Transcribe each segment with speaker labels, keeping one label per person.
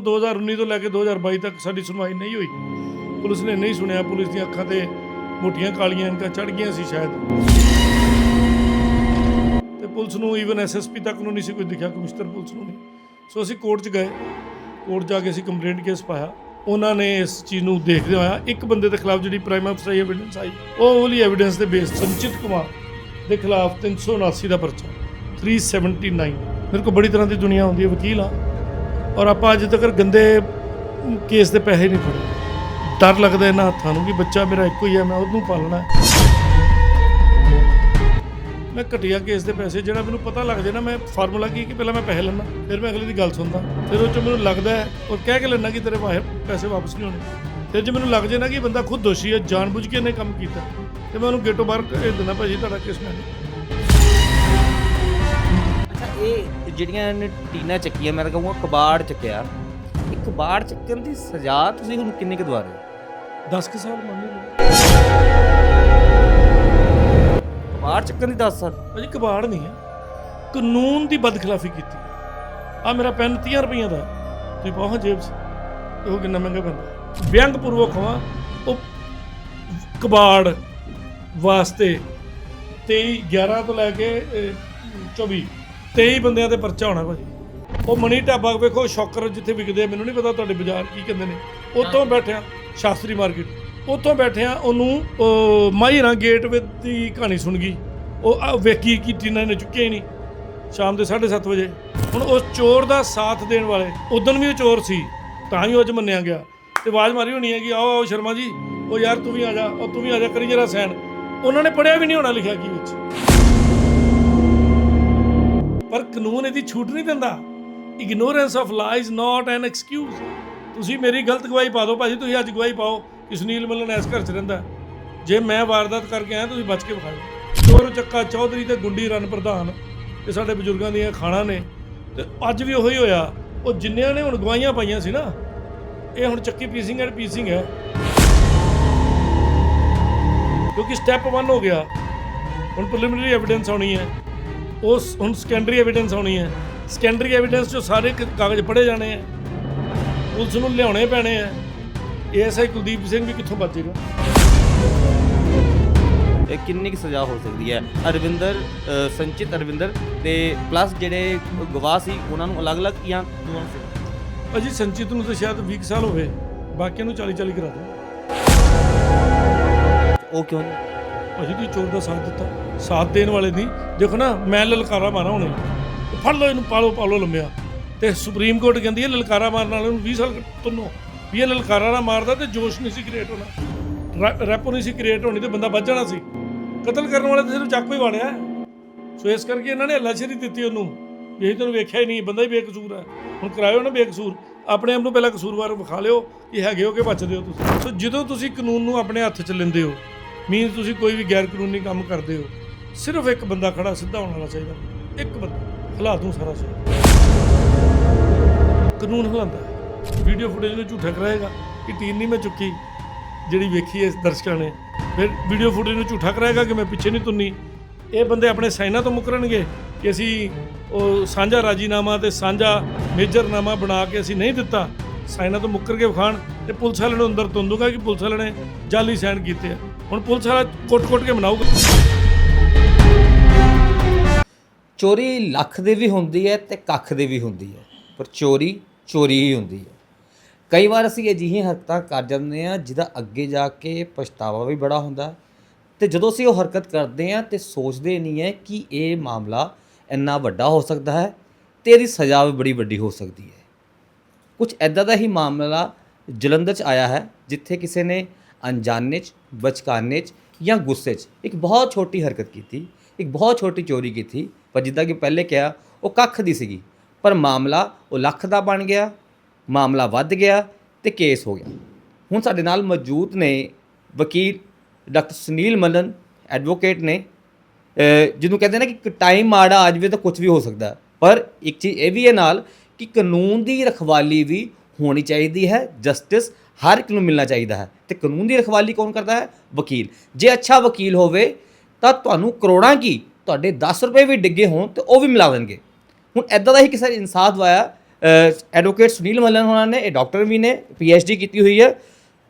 Speaker 1: ਤੋਂ 2019 ਤੋਂ ਲੈ ਕੇ 2022 ਤੱਕ ਸਾਡੀ ਸੁਣਵਾਈ ਨਹੀਂ ਹੋਈ। ਪੁਲਿਸ ਨੇ ਨਹੀਂ ਸੁਣਿਆ। ਪੁਲਿਸ ਦੀਆਂ ਅੱਖਾਂ ਤੇ ਮੋਟੀਆਂ ਕਾਲੀਆਂ ਇਨਕਾਂ ਚੜ ਗਈਆਂ ਸੀ ਸ਼ਾਇਦ। ਤੇ ਪੁਲਿਸ ਨੂੰ ਈਵਨ ਐਸਐਸਪੀ ਤੱਕ ਨੂੰ ਨਹੀਂ ਸੀ ਕੋਈ ਦਿਖਿਆ, ਕਮਿਸ਼ਨਰ ਪੁਲਿਸ ਨੂੰ ਨਹੀਂ। ਸੋ ਅਸੀਂ ਕੋਰਟ 'ਚ ਗਏ। ਕੋਰਟ ਜਾ ਕੇ ਅਸੀਂ ਕੰਪਲੇਂਟ ਕੇਸ ਪਾਇਆ। ਉਹਨਾਂ ਨੇ ਇਸ ਚੀਜ਼ ਨੂੰ ਦੇਖਦੇ ਹੋਇਆ ਇੱਕ ਬੰਦੇ ਦੇ ਖਿਲਾਫ ਜਿਹੜੀ ਪ੍ਰਾਈਮ ਅਫਸਰ ਐਵੀਡੈਂਸ ਆਈ, ਉਹ ਵਾਲੀ ਐਵੀਡੈਂਸ ਦੇ ਬੇਸ ਸੰਚਿਤ ਕੁਮਾਰ ਦੇ ਖਿਲਾਫ 379 ਦਾ ਪਰਚਾ 379 ਮੇਰੇ ਕੋਲ ਬੜੀ ਤਰ੍ਹਾਂ ਦੀ ਦੁਨੀਆ ਹੁੰਦੀ ਹੈ, ਵਕੀਲ ਆ ਔਰ ਆਪਾਂ ਅੱਜ ਤੱਕ ਗੰਦੇ ਕੇਸ ਦੇ ਪੈਸੇ ਨਹੀਂ ਫੜੇ। ਡਰ ਲੱਗਦਾ ਇਹਨਾਂ ਹੱਥਾਂ ਨੂੰ ਕਿ ਬੱਚਾ ਮੇਰਾ ਇੱਕੋ ਹੀ ਹੈ ਮੈਂ ਉਹਨੂੰ ਪਾਲਣਾ। ਹੈ ਮੈਂ ਘਟੀਆ ਕੇਸ ਦੇ ਪੈਸੇ, ਜਿਹੜਾ ਮੈਨੂੰ ਪਤਾ ਲੱਗ ਜੇ ਨਾ, ਮੈਂ ਫਾਰਮੂਲਾ ਕੀ ਕਿ ਪਹਿਲਾਂ ਮੈਂ ਪੈਸੇ ਲੈਣਾ ਫਿਰ ਮੈਂ ਅਗਲੇ ਦੀ ਗੱਲ ਸੁਣਦਾ। ਫਿਰ ਉਹ ਚ ਮੈਨੂੰ ਲੱਗਦਾ ਹੈ ਔਰ ਕਹਿ ਕੇ ਲੈਣਾ ਕਿ ਤੇਰੇ ਵਾਹ- ਪੈਸੇ ਵਾਪਸ ਨਹੀਂ ਹੋਣੇ। ਫਿਰ ਜੇ ਮੈਨੂੰ ਲੱਗ ਜੇ ਨਾ ਕਿ ਬੰਦਾ ਖੁਦ ਦੋਸ਼ੀ ਹੈ, ਜਾਣਬੁੱਝ ਕੇ ਇਹਨੇ ਕੰਮ ਕੀਤਾ, ਤੇ ਮੈਂ ਉਹਨੂੰ ਗੇਟੋਂ ਬਾਹਰ ਇਹ ਦਿੰਦਾ, ਭਾਜੀ, ਤੁਹਾਡਾ ਕੇਸ ਮੈਂ ਨਹੀਂ
Speaker 2: ਅੱਛਾ, ਇਹ ਜਿਹੜੀਆਂ ਇਹਨੇ ਟੀਨਾ ਚੱਕੀਆਂ ਮੈਂ ਤਾਂ ਕਹੂੰਗਾ ਕਬਾੜ ਚੱਕਿਆ। ਇਹ ਕਬਾੜ ਚੱਕਣ ਦੀ ਸਜ਼ਾ ਤੁਸੀਂ ਹੁਣ ਕਿੰਨੇ ਕੁ ਦਵਾ ਰਹੇ ਹੋ?
Speaker 1: 10 ਕੁ ਸਾਲ ਮੰਨ ਲਓ।
Speaker 2: ਕਬਾੜ ਚੱਕਣ ਦੀ 10 ਸਾਲ?
Speaker 1: ਭਾਜੀ ਕਬਾੜ ਨਹੀਂ ਹੈ। ਕਾਨੂੰਨ ਦੀ ਬਦਖਲਾਫੀ ਕੀਤੀ। ਆ ਮੇਰਾ ਪੈਨ 30 ਰੁਪਈਆ ਦਾ। ਤੁਸੀਂ ਹਾਂ ਜੇਬ 'ਚ। ਉਹ ਕਿੰਨਾ ਮਹਿੰਗਾ ਪੈਂਦਾ ਵਿਅੰਗ ਪੂਰਵਕ ਹਾਂ ਉਹ ਕਬਾੜ ਵਾਸਤੇ 23 11 ਤੋਂ ਲੈ ਕੇ ਅਹ, 24 23 ਬੰਦਿਆਂ ਤੇ ਪਰਚਾ ਹੋਣਾ ਭਾਜੀ। ਉਹ ਮਣੀ ਢਾਬਾ ਵੇਖੋ ਸ਼ੌਕਰ ਜਿੱਥੇ ਵਿਕਦੇ ਆ ਮੈਨੂੰ ਨਹੀਂ ਪਤਾ ਤੁਹਾਡੇ ਬਾਜ਼ਾਰ ਕੀ ਕਹਿੰਦੇ ਨੇ। ਉੱਥੋਂ ਬੈਠਿਆ ਸ਼ਾਸਤਰੀ ਮਾਰਕੀਟ। ਉੱਥੋਂ ਬੈਠਿਆ ਉਹਨੂੰ ਉਹ, ਮਾਹਿਰਾਂ ਗੇਟ ਵਿੱਚ ਦੀ ਕਹਾਣੀ ਸੁਣ ਗਈ। ਉਹ ਆ ਵੇਖੀ ਕਿ ਟੀਨਾ ਨੇ ਚੁੱਕਿਆ ਹੀ ਨਹੀਂ। ਸ਼ਾਮ ਦੇ 7:30 ਵਜੇ। ਹੁਣ ਉਸ ਚੋਰ ਦਾ ਸਾਥ ਦੇਣ ਵਾਲੇ ਉਦੋਂ ਵੀ ਉਹ ਚੋਰ ਸੀ ਤਾਂ ਹੀ ਉਹ ਅੱਜ ਮੰਨਿਆ ਗਿਆ। ਤੇ ਆਵਾਜ਼ ਮਾਰੀ ਹੋਣੀ ਹੈ ਕਿ ਆਓ ਆਓ ਸ਼ਰਮਾ ਜੀ। ਉਹ ਯਾਰ ਤੂੰ ਵੀ ਆ ਜਾ ਉਹ ਤੂੰ ਵੀ ਆ ਜਾ ਕਰੀ ਜਰਾ ਸੈਨ। ਉਹਨਾਂ ਨੇ ਪੜਿਆ ਵੀ ਨਹੀਂ ਹੋਣਾ ਲਿਖਿਆ ਕੀ ਵਿੱਚ। ਪਰ ਕਾਨੂੰਨ ਇਹਦੀ ਛੂਟ ਨਹੀਂ ਦਿੰਦਾ। Ignorance of law is not an excuse ਤੁਸੀਂ ਮੇਰੀ ਗਲਤ ਗਵਾਹੀ ਪਾ ਦਿਓ, ਭਾਜੀ ਤੁਸੀਂ ਅੱਜ ਗਵਾਹੀ ਪਾਓ ਕਿ ਸੁਨੀਲ ਮੱਲਨ ਇਸ ਘਰ 'ਚ ਰਹਿੰਦਾ ਜੇ ਮੈਂ ਵਾਰਦਾਤ ਕਰਕੇ ਆਇਆ, ਤੁਸੀਂ ਬਚ ਕੇ ਵਿਖਾਓ ਚੋਰ ਚੱਕਾ ਚੌਧਰੀ ਤੇ ਗੁੰਡੀ ਰਨ ਪ੍ਰਧਾਨ, ਇਹ ਸਾਡੇ ਬਜ਼ੁਰਗਾਂ ਦੀਆਂ ਖਾਣਾ ਨੇ। ਤੇ ਅੱਜ ਵੀ ਉਹੀ ਹੋਇਆ, ਉਹ ਜਿੰਨਿਆਂ ਨੇ ਹੁਣ ਗਵਾਹੀਆਂ ਪਾਈਆਂ ਸੀ ਨਾ, ਇਹ ਹੁਣ ਚੱਕੀ ਪੀਸਿੰਗ ਐਂਡ ਪੀਸਿੰਗ ਹੈ। ਕਿਉਂਕਿ ਸਟੈਪ 1 ਹੋ ਗਿਆ। ਹੁਣ ਪ੍ਰੀਲਿਮਿਨਰੀ ਐਵੀਡੈਂਸ ਆਉਣੀ ਹੈ। ਉਸ ਹੁਣ ਸੈਕੰਡਰੀ ਐਵੀਡੈਂਸ ਆਉਣੀ ਹੈ। ਸੈਕੰਡਰੀ ਐਵੀਡੈਂਸ 'ਚੋਂ ਸਾਰੇ ਕ- ਕਾਗਜ਼ ਪੜ੍ਹੇ ਜਾਣੇ ਆ ਪੁਲਿਸ ਨੂੰ ਲਿਆਉਣੇ ਪੈਣੇ ਆ ਏਐਸਆਈ ਕੁਲਦੀਪ ਸਿੰਘ ਵੀ ਕਿੱਥੋਂ ਬਚੇਗਾ
Speaker 2: ਇਹ ਕਿੰਨੀ ਕੁ ਸਜ਼ਾ ਹੋ ਸਕਦੀ ਹੈ? ਅਰਵਿੰਦਰ ਅ, ਸੰਚਿਤ ਅਰਵਿੰਦਰ ਤੇ ਪਲੱਸ ਜਿਹੜੇ ਗਵਾਹ ਸੀ ਉਹਨਾਂ ਨੂੰ ਅਲੱਗ-ਅਲੱਗ ਜਾਂ ਸਜ਼ਾ?
Speaker 1: ਅਜੀ ਸੰਚਿਤ ਨੂੰ ਤਾਂ ਸ਼ਾਇਦ 20 ਸਾਲ ਹੋਵੇ ਬਾਕੀਆਂ ਨੂੰ 40 40 ਕਰਾ ਦਿਓ।
Speaker 2: ਉਹ ਕਿਉਂ? ਨਹੀਂ
Speaker 1: ਅਸੀਂ ਦੀ ਚੋਰ ਦਾ ਸਾਥ ਦਿੱਤਾ? ਸਾਥ ਦੇਣ ਵਾਲੇ ਨਹੀਂ। ਦੇਖੋ ਨਾ, ਮੈਂ ਲਲਕਾਰਾ ਮਾਰਾਂ ਹੁਣੇ। ਫੜ ਲਓ ਇਹਨੂੰ, ਪਾਲੋ ਪਾਲੋ ਲੰਮਿਆ। ਤੇ ਸੁਪਰੀਮ ਕੋਰਟ ਕਹਿੰਦੀ ਹੈ, ਲਲਕਾਰਾ ਮਾਰਨ ਵਾਲੇ ਨੂੰ 20 ਸਾਲ ਤੁੰਨੋ। ਵੀ ਇਹ ਲਲਕਾਰਾ ਨਾ ਮਾਰਦਾ ਤੇ ਜੋਸ਼ ਨਹੀਂ ਸੀ ਕ੍ਰੀਏਟ ਹੋਣਾ। ਰੈ- ਰੈਪੋ ਨਹੀਂ ਸੀ ਕ੍ਰੀਏਟ ਹੋਣੀ ਤੇ ਬੰਦਾ ਵੱਜ ਜਾਣਾ ਸੀ। ਕਤਲ ਕਰਨ ਵਾਲੇ ਤੇ ਸਿਰਫ ਚੱਕ ਹੀ। ਵਾੜਿਆ ਸੋ ਇਸ ਕਰਕੇ ਇਹਨਾਂ ਨੇ ਹੱਲਾਸ਼ੇਰੀ ਦਿੱਤੀ ਉਹਨੂੰ। ਵੀ ਇਹ ਤੈਨੂੰ ਵੇਖਿਆ ਹੀ ਨਹੀਂ, ਬੰਦਾ ਹੀ ਬੇਕਸੂਰ ਹੈ। ਹੁਣ ਕਰਾਇਓ ਨਾ ਬੇਕਸੂਰ। ਆਪਣੇ ਆਪ ਨੂੰ ਪਹਿਲਾਂ ਕਸੂਰਵਾਰ ਵਿਖਾ ਲਿਓ ਕਿ ਹੈਗੇ ਹੋ ਕਿ ਬਚਦੇ ਹੋ ਤੁਸੀਂ। ਸੋ ਜਦੋਂ ਤੁਸੀਂ ਕਾਨੂੰਨ ਨੂੰ ਆਪਣੇ ਹੱਥ 'ਚ ਲੈਂਦੇ ਹੋ ਮੀਨਸ ਤੁਸੀਂ ਕੋਈ ਵੀ ਗੈਰ ਕਾਨੂੰਨੀ ਕੰਮ ਕਰਦੇ ਹੋ, ਸਿਰਫ ਇੱਕ ਬੰਦਾ ਖੜਾ ਸਿੱਧਾ ਹੋਣਾ ਚਾਹੀਦਾ। ਇੱਕ ਬੰਦਾ, ਹਿਲਾ ਦੂੰ ਸਾਰਾ ਸ਼ਹਿਰ ਕਾਨੂੰਨ ਹਿਲਾਉਂਦਾ ਵੀਡੀਓ ਫੁਟੇਜ ਨੂੰ ਝੂਠਾ ਕਰਾਏਗਾ ਕਿ ਟੀਨ ਨਹੀਂ ਮੈਂ ਚੁੱਕੀ, ਜਿਹੜੀ ਵੇਖੀ ਹੈ ਦਰਸ਼ਕਾਂ ਨੇ। ਫਿਰ ਵੀਡੀਓ ਫੁਟੇਜ ਨੂੰ ਝੂਠਾ ਕਰਾਏਗਾ ਕਿ ਮੈਂ ਪਿੱਛੇ ਨਹੀਂ ਤੁੰਨੀ ਇਹ ਬੰਦੇ ਆਪਣੇ ਸਾਈਨਾਂ ਤੋਂ ਮੁਕਰਨਗੇ ਕਿ ਅਸੀਂ ਉਹ ਸਾਂਝਾ ਰਾਜੀਨਾਮਾ ਤੇ ਸਾਂਝਾ ਮੇਜਰਨਾਮਾ ਬਣਾ ਕੇ ਅਸੀਂ ਨਹੀਂ ਦਿੱਤਾ। ਸਾਈਨਾਂ ਤੋਂ ਮੁੱਕਰ ਕੇ ਵਿਖਾਣ ਤੇ ਪੁਲਿਸ ਵਾਲੇ ਨੂੰ ਅੰਦਰ ਤੁੰਨ ਕਿ ਪੁਲਿਸ ਵਾਲਿਆਂ ਨੇ ਜਾਲੀ ਸਾਈਨ ਕੀਤੇ ਆ। ਹੁਣ ਪੁਲਿਸ ਵਾਲਾ ਕੋਟ-ਕੋਟ ਕੇ ਮਨਾਊਗਾ
Speaker 2: ਚੋਰੀ ਲੱਖ ਦੀ ਵੀ ਹੁੰਦੀ ਹੈ ਤੇ ਕੱਖ ਦੀ ਵੀ ਹੁੰਦੀ ਹੈ, ਪਰ ਚੋਰੀ ਚੋਰੀ ਹੀ ਹੁੰਦੀ ਹੈ ਕਈ ਵਾਰ ਅਸੀਂ ਅਜਿਹੀਆਂ ਹਰਕਤਾਂ ਕਰ ਜਾਂਦੇ ਹਾਂ ਜਿਹਦਾ ਅੱਗੇ ਜਾ ਕੇ ਪਛਤਾਵਾ ਵੀ ਬੜਾ ਹੁੰਦਾ ਹੈ। ਤੇ ਜਦੋਂ ਅਸੀਂ ਉਹ ਹਰਕਤ ਕਰਦੇ ਹਾਂ ਤੇ ਸੋਚਦੇ ਨਹੀਂ ਹੈ ਕਿ ਇਹ ਮਾਮਲਾ ਇੰਨਾ ਵੱਡਾ ਹੋ ਸਕਦਾ ਹੈ ਤੇ ਇਹਦੀ ਸਜ਼ਾ ਵੀ ਬੜੀ ਵੱਡੀ ਹੋ ਸਕਦੀ ਹੈ ਕੁਝ ਐਦਾਂ ਦਾ ਹੀ ਮਾਮਲਾ ਜਲੰਧਰ ਚ ਆਇਆ ਹੈ, ਜਿੱਥੇ ਕਿਸੇ ਨੇ ਅਣਜਾਣੇ ਚ ਬਚਕਾਨੇ ਚ ਜਾਂ ਗੁੱਸੇ ਚ ਇੱਕ ਬਹੁਤ ਛੋਟੀ ਹਰਕਤ ਕੀਤੀ, ਇੱਕ ਬਹੁਤ ਛੋਟੀ ਚੋਰੀ ਕੀਤੀ, ਪਰ ਜਿੱਦਾਂ ਕਿ ਪਹਿਲੇ ਕਿਹਾ, ਉਹ ਕੱਖ ਦੀ ਸੀਗੀ। ਪਰ ਮਾਮਲਾ ਉਹ ਲੱਖ ਦਾ ਬਣ ਗਿਆ, ਮਾਮਲਾ ਵੱਧ ਗਿਆ ਤੇ ਕੇਸ ਹੋ ਗਿਆ। ਹੁਣ ਸਾਡੇ ਨਾਲ ਮੌਜੂਦ ਨੇ ਵਕੀਲ ਡਾਕਟਰ ਸੁਨੀਲ ਮਲਨ, ਐਡਵੋਕੇਟ ਨੇ। ਜਿਹਨੂੰ ਕਹਿੰਦੇ ਨੇ ਕਿ ਟਾਈਮ ਮਾੜਾ ਆ ਜਾਵੇ ਤਾਂ ਕੁਝ ਵੀ ਹੋ ਸਕਦਾ ਪਰ ਇੱਕ ਚੀਜ਼ ਇਹ ਵੀ ਹੈ ਨਾਲ ਕਿ ਕਾਨੂੰਨ ਦੀ ਰਖਵਾਲੀ ਵੀ ਹੋਣੀ ਚਾਹੀਦੀ ਹੈ ਜਸਟਿਸ ਹਰ ਇੱਕ ਨੂੰ ਮਿਲਣਾ ਚਾਹੀਦਾ ਹੈ ਤੇ ਕਾਨੂੰਨ ਦੀ ਰਖਵਾਲੀ ਕੌਣ ਕਰਦਾ ਹੈ? ਵਕੀਲ। ਜੇ ਅੱਛਾ ਵਕੀਲ ਹੋਵੇ, ਤਾਂ ਤੁਹਾਨੂੰ ਕਰੋੜਾਂ ਕੀ, ਤੁਹਾਡੇ 10 ਰੁਪਏ ਵੀ ਡਿੱਗੇ ਹੋਣ ਤੇ ਉਹ ਵੀ ਮਿਲਾ ਦੇਣਗੇ। ਹੁਣ ਐਦਾਂ ਦਾ ਹੀ ਕਿਸੇ ਨੇ ਇਨਸਾਫ ਦਵਾਇਆ ਐਡਵੋਕੇਟ ਸੁਨੀਲ ਮੱਲਨ ਹੋਣਾ ਨੇ, ਇਹ ਡਾਕਟਰ ਵੀ ਨੇ ਡੀ ਕੀਤੀ ਹੋਈ ਹੈ।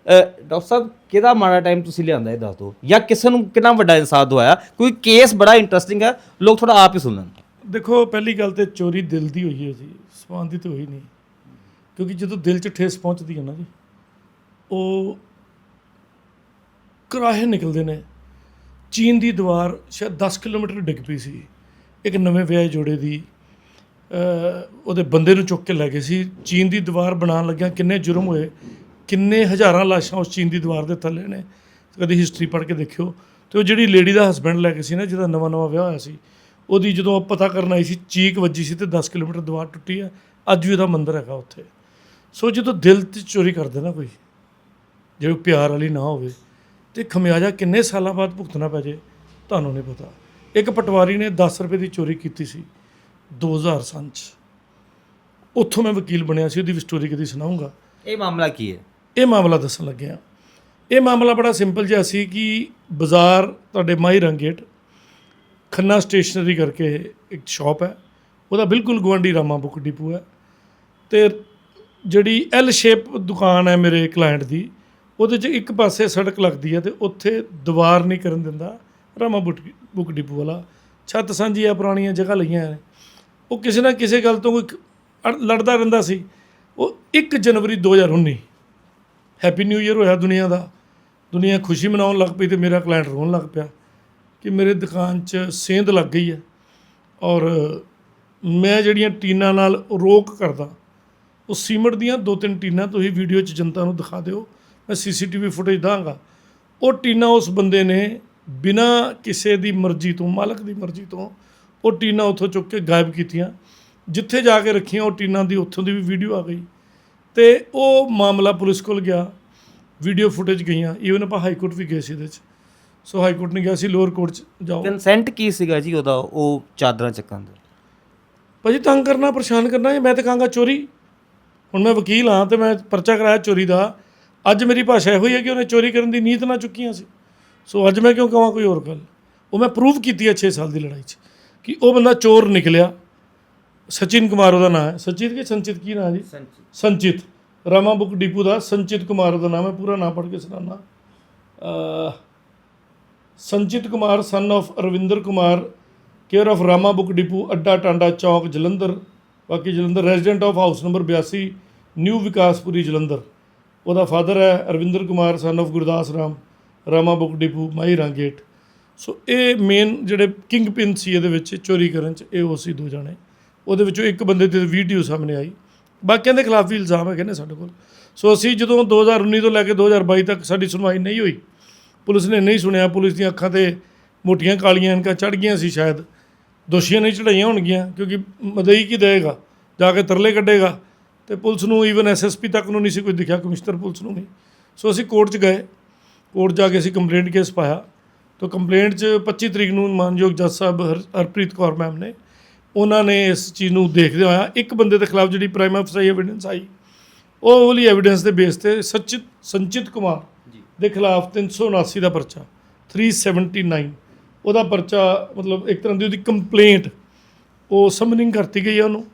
Speaker 2: ਡਾਕਟਰ ਸਾਹਿਬ, ਕਿਹਦਾ ਮਾੜਾ ਟਾਈਮ ਤੁਸੀਂ ਲਿਆਂਦਾ ਇਹ ਦੱਸ ਦਿਓ? ਜਾਂ ਕਿਸੇ ਨੂੰ ਕਿੰਨਾ ਵੱਡਾ ਇਨਸਾਫ ਦਵਾਇਆ? ਕੋਈ ਕੇਸ ਬੜਾ ਇੰਟਰਸਟਿੰਗ ਹੈ, ਲੋਕ ਥੋੜਾ ਆਪ ਹੀ ਸੁਣਨ।
Speaker 1: ਦੇਖੋ, ਪਹਿਲੀ ਗੱਲ ਤੇ ਚੋਰੀ ਦਿਲ ਦੀ ਹੋਈ ਹੈ ਜੀ ਸਮਾਨ ਦੀ ਤਾਂ ਹੋਈ ਨਹੀਂ। ਕਿਉਂਕਿ ਜਦੋਂ ਦਿਲ 'ਚ ਠੇਸ ਪਹੁੰਚਦੀ ਹੈ ਨਾ ਜੀ ਉਹ ਕਰਾਹੇ ਨਿਕਲਦੇ ਨੇ। ਚੀਨ ਦੀ ਦੀਵਾਰ ਸ਼ਾਇਦ 10 ਕਿਲੋਮੀਟਰ ਡਿੱਗ ਪਈ ਸੀ। ਇੱਕ ਨਵੇਂ ਵਿਆਹੇ ਜੋੜੇ ਦੀ ਉਹਦੇ ਬੰਦੇ ਨੂੰ ਚੁੱਕ ਕੇ ਲੈ ਗਏ ਸੀ। ਚੀਨ ਦੀ ਦੀਵਾਰ ਬਣਾਉਣ ਲੱਗਿਆ ਕਿੰਨੇ ਜੁਰਮ ਹੋਏ, ਕਿੰਨੇ ਹਜ਼ਾਰਾਂ ਲਾਸ਼ਾਂ ਉਸ ਚੀਨ ਦੀ ਦੀਵਾਰ ਦੇ ਥੱਲੇ ਨੇ। ਕਦੀ ਹਿਸਟਰੀ ਪੜ੍ਹ ਕੇ ਦੇਖਿਓ। ਤੇ ਉਹ ਜਿਹੜੀ ਲੇਡੀ ਦਾ ਹਸਬੰਡ ਲੈ ਕੇ ਸੀ ਨਾ, ਜਿਹਦਾ ਨਵਾਂ ਨਵਾਂ ਵਿਆਹ ਹੋਇਆ ਸੀ, ਉਹਦੀ ਜਦੋਂ ਪਤਾ ਕਰਨ ਆਈ ਸੀ, ਚੀਕ ਵੱਜੀ ਸੀ ਤੇ 10 ਕਿਲੋਮੀਟਰ ਦੀਵਾਰ ਟੁੱਟੀ ਹੈ ਅੱਜ ਵੀ ਉਹਦਾ ਮੰਦਿਰ ਹੈਗਾ ਉੱਥੇ। ਸੋ ਜਦੋਂ ਦਿਲ ਤੇ ਚੋਰੀ ਕਰਦੇ ਨਾ ਕੋਈ ਜੇ ਪਿਆਰ ਵਾਲੀ ਨਾ ਹੋਵੇ ਤੇ ਖਮਿਆਜਾ ਕਿੰਨੇ ਸਾਲਾਂ ਬਾਅਦ ਭੁਗਤਣਾ ਪੈ ਜੇ ਤੁਹਾਨੂੰ ਨਹੀਂ ਪਤਾ। ਇੱਕ ਪਟਵਾਰੀ ਨੇ 10 ਰੁਪਏ ਦੀ ਚੋਰੀ ਕੀਤੀ ਸੀ 2000 ਸੰਨ ਚ। ਉੱਥੋਂ ਮੈਂ ਵਕੀਲ ਬਣਿਆ ਸੀ ਉਹਦੀ ਵੀ ਸਟੋਰੀ ਕਦੀ ਸੁਣਾਉਂਗਾ।
Speaker 2: ਇਹ ਮਾਮਲਾ ਕੀ ਹੈ?
Speaker 1: ਇਹ ਮਾਮਲਾ ਦੱਸਣ ਲੱਗਿਆ। ਇਹ ਮਾਮਲਾ ਬੜਾ ਸਿੰਪਲ ਜਿਹਾ ਸੀ ਕਿ ਬਾਜ਼ਾਰ ਤੁਹਾਡੇ ਮਾਈ ਰੰਗੇਟ ਖੰਨਾ ਸਟੇਸ਼ਨਰੀ ਕਰਕੇ ਇੱਕ ਸ਼ਾਪ ਹੈ ਉਹਦਾ ਬਿਲਕੁਲ ਗੁਆਂਢੀ ਰਾਮਾ ਬੁੱਕ ਡਿਪੂ ਹੈ ਤੇ ਜਿਹੜੀ ਐਲ ਸ਼ੇਪ ਦੁਕਾਨ ਹੈ ਮੇਰੇ ਕਲਾਇੰਟ ਦੀ ਉਹਦੇ 'ਚ ਇੱਕ ਪਾਸੇ ਸੜਕ ਲੱਗਦੀ ਹੈ ਤੇ ਉੱਥੇ ਦੀਵਾਰ ਨਹੀਂ ਕਰਨ ਦਿੰਦਾ, ਰਾਮਾ ਬੁੱਕ ਬੁੱਕ ਡਿਪੂ ਵਾਲਾ। ਛੱਤ ਸਾਂਝੀ ਆ, ਪੁਰਾਣੀਆਂ ਜਗ੍ਹਾ ਲਈਆਂ ਨੇ। ਉਹ ਕਿਸੇ ਨਾ ਕਿਸੇ ਗੱਲ ਤੋਂ ਕੋਈ ਲੜਦਾ ਰਹਿੰਦਾ ਸੀ। ਉਹ 1 ਜਨਵਰੀ 2019 ਹੈਪੀ ਨਿਊ ਇਅਰ ਹੋਇਆ ਦੁਨੀਆ ਦਾ। ਦੁਨੀਆ ਖੁਸ਼ੀ ਮਨਾਉਣ ਲੱਗ ਪਈ ਤੇ ਮੇਰਾ ਕਲਾਇੰਟ ਰੋਣ ਲੱਗ ਪਿਆ ਕਿ ਮੇਰੇ ਦੁਕਾਨ 'ਚ ਸੇਂਧ ਲੱਗ ਗਈ ਹੈ ਔਰ ਮੈਂ ਜਿਹੜੀਆਂ ਟੀਨਾਂ ਨਾਲ ਰੋਕ ਕਰਦਾ, ਉਹ ਸੀਮਟ ਦੀਆਂ ਦੋ ਤਿੰਨ ਟੀਨਾਂ ਤੁਸੀਂ ਵੀਡੀਓ 'ਚ ਜਨਤਾ ਨੂੰ ਦਿਖਾ ਦਿਓ। ਮੈਂ ਸੀਸੀਟੀਵੀ ਫੁਟੇਜ ਦਾਂਗਾ। ਉਹ ਟੀਨਾਂ ਉਸ ਬੰਦੇ ਨੇ ਬਿਨਾ ਕਿਸੇ ਦੀ ਮਰਜ਼ੀ ਤੋਂ ਮਾਲਕ ਦੀ ਮਰਜ਼ੀ ਤੋਂ ਉਹ ਟੀਨਾਂ ਉੱਥੋਂ ਚੁੱਕ ਕੇ ਗਾਇਬ ਕੀਤੀਆਂ। ਜਿੱਥੇ ਜਾ ਕੇ ਰੱਖੀਆਂ ਉਹ ਟੀਨਾਂ ਦੀ ਉੱਥੋਂ ਦੀ ਵੀ ਵੀਡੀਓ ਆ ਗਈ। ਤੇ ਉਹ ਮਾਮਲਾ ਪੁਲਿਸ ਕੋਲ ਗਿਆ। ਵੀਡੀਓ ਫੁਟੇਜ ਗਈਆਂ। ਈਵਨ ਆਪਾਂ ਹਾਈ ਕੋਰਟ ਵੀ ਗਏ ਸੀ ਇਹਦੇ 'ਚ। ਸੋ ਹਾਈ ਕੋਰਟ ਨੇ ਕਿਹਾ ਸੀ ਲੋਅਰ ਕੋਰਟ 'ਚ ਜਾਓ।
Speaker 2: ਕੰਸੈਂਟ ਕੀ ਸੀਗਾ ਜੀ ਉਹਦਾ? ਉਹ ਚਾਦਰਾਂ ਚੱਕਣ ਦਾ?
Speaker 1: ਭਾਜੀ ਤੰਗ ਕਰਨਾ ਪਰੇਸ਼ਾਨ ਕਰਨਾ ਮੈਂ ਤਾਂ ਕਹਾਂਗਾ ਚੋਰੀ। ਹੁਣ ਮੈਂ ਵਕੀਲ ਹਾਂ ਤੇ ਮੈਂ ਪਰਚਾ ਕਰਾਇਆ ਚੋਰੀ ਦਾ। ਅੱਜ ਮੇਰੀ ਭਾਸ਼ਾ ਇਹੋ ਹੀ ਹੈ ਕਿ ਉਹਨੇ ਚੋਰੀ ਕਰਨ ਦੀ ਨੀਤ ਨਾ ਚੁੱਕੀਆਂ ਸੀ। ਸੋ ਅੱਜ ਮੈਂ ਕਿਉਂ ਕਹਾਂ ਕੋਈ ਹੋਰ ਗੱਲ? ਉਹ ਮੈਂ ਪ੍ਰੂਵ ਕੀਤੀ ਹੈ 6 ਸਾਲ ਦੀ ਲੜਾਈ 'ਚ ਕਿ ਉਹ ਬੰਦਾ ਚੋਰ ਨਿਕਲਿਆ। ਸਚਿਨ ਕੁਮਾਰ ਉਹਦਾ ਨਾਮ ਹੈ। ਸਚਿਤ ਕਿ ਸੰਚਿਤ? ਕੀ ਨਾਮ ਜੀ? ਸੰਚਿਤ। ਰਾਮਾ ਬੁੱਕ ਡਿਪੂ ਦਾ ਸੰਚਿਤ ਕੁਮਾਰ ਉਹਦਾ ਨਾਮ ਹੈ। ਪੂਰਾ ਨਾਮ ਪੜ੍ਹ ਕੇ ਸੁਣਾਉਣਾ Sanchit Kumar son of Ravinder Kumar care of Rama book depot Adda Tanda Chowk Jalandhar. ਬਾਕੀ Jalandhar resident of house number 82 new Vikaspuri Jalandhar. ਉਹਦਾ ਫਾਦਰ ਹੈ Arvinder Kumar son of Gurdas Ram, Rama book depot ਮਾਈ ਰਾਂਗੇਟ so ਇਹ main ਜਿਹੜੇ king pin ਸੀ ਇਹਦੇ ਵਿੱਚ ਚੋਰੀ ਕਰਨ ਚ, ਇਹ ਉਹ ਸੀ ਦੋ ਜਾਣੇ। ਉਹਦੇ ਵਿੱਚੋਂ ਇੱਕ ਬੰਦੇ ਦੀ ਵੀਡੀਓ ਸਾਹਮਣੇ ਆਈ। ਬਾਕੀਆਂ ਦੇ ਖਿਲਾਫ ਵੀ ਇਲਜ਼ਾਮ ਹੈਗੇ ਨੇ ਸਾਡੇ ਕੋਲ। ਸੋ ਅਸੀਂ ਜਦੋਂ 2019 ਤੋਂ ਲੈ ਕੇ 2022 ਤੱਕ ਸਾਡੀ ਸੁਣਵਾਈ ਨਹੀਂ ਹੋਈ, ਪੁਲਿਸ ਨੇ ਨਹੀਂ ਸੁਣਿਆ। ਪੁਲਿਸ ਦੀਆਂ ਅੱਖਾਂ ਤੇ ਮੋਟੀਆਂ ਕਾਲੀਆਂ ਇਨਕਾਂ ਚੜ ਗਈਆਂ ਸੀ ਸ਼ਾਇਦ। ਦੋਸ਼ੀਆਂ ਨਹੀਂ ਚੜਾਈਆਂ ਹੋਣਗੀਆਂ, ਕਿਉਂਕਿ ਮਦਈ ਕੀ ਦੇਗਾ ਜਾ ਕੇ ਤਰਲੇ ਕੱਢੇਗਾ। ਤੇ ਪੁਲਿਸ ਨੂੰ ਈਵਨ ਐਸਐਸਪੀ ਤੱਕ ਨੂੰ ਨਹੀਂ ਸੀ ਕੋਈ ਦਿਖਿਆ ਕਮਿਸ਼ਨਰ ਪੁਲਿਸ ਨੂੰ ਨਹੀਂ ਸੋ ਅਸੀਂ ਕੋਰਟ 'ਚ ਗਏ। ਕੋਰਟ ਜਾ ਕੇ ਅਸੀਂ ਕੰਪਲੇਂਟ ਕੇਸ ਪਾਇਆ। ਤਾਂ ਕੰਪਲੇਂਟ 'ਚ 25 ਤਰੀਕ ਨੂੰ ਮਾਨਯੋਗ ਜੱਜ ਸਾਹਿਬ ਹਰ- ਹਰਪ੍ਰੀਤ ਕੌਰ ਮੈਮ ਨੇ ਉਹਨਾਂ ਨੇ ਇਸ ਚੀਜ਼ ਨੂੰ ਦੇਖਦੇ ਹੋਇਆ ਇੱਕ ਬੰਦੇ ਦੇ ਖਿਲਾਫ ਜਿਹੜੀ ਪ੍ਰਾਈਮ ਅਫਸਾਈ ਐਵੀਡੈਂਸ ਆਈ ਉਹ ਵਾਲੀ ਐਵੀਡੈਂਸ ਦੇ ਬੇਸ ਤੇ ਸਚਿਤ ਸੰਚਿਤ ਕੁਮਾਰ ਦੇ ਖਿਲਾਫ 379 ਦਾ ਪਰਚਾ 379 ਉਹਦਾ ਪਰਚਾ ਮਤਲਬ ਇੱਕ ਤਰ੍ਹਾਂ ਦੀ ਉਹਦੀ ਕੰਪਲੇਂਟ ਉਹ ਸਮਨਿੰਗ ਕਰਤੀ ਗਈ ਹੈ ਉਹਨੂੰ।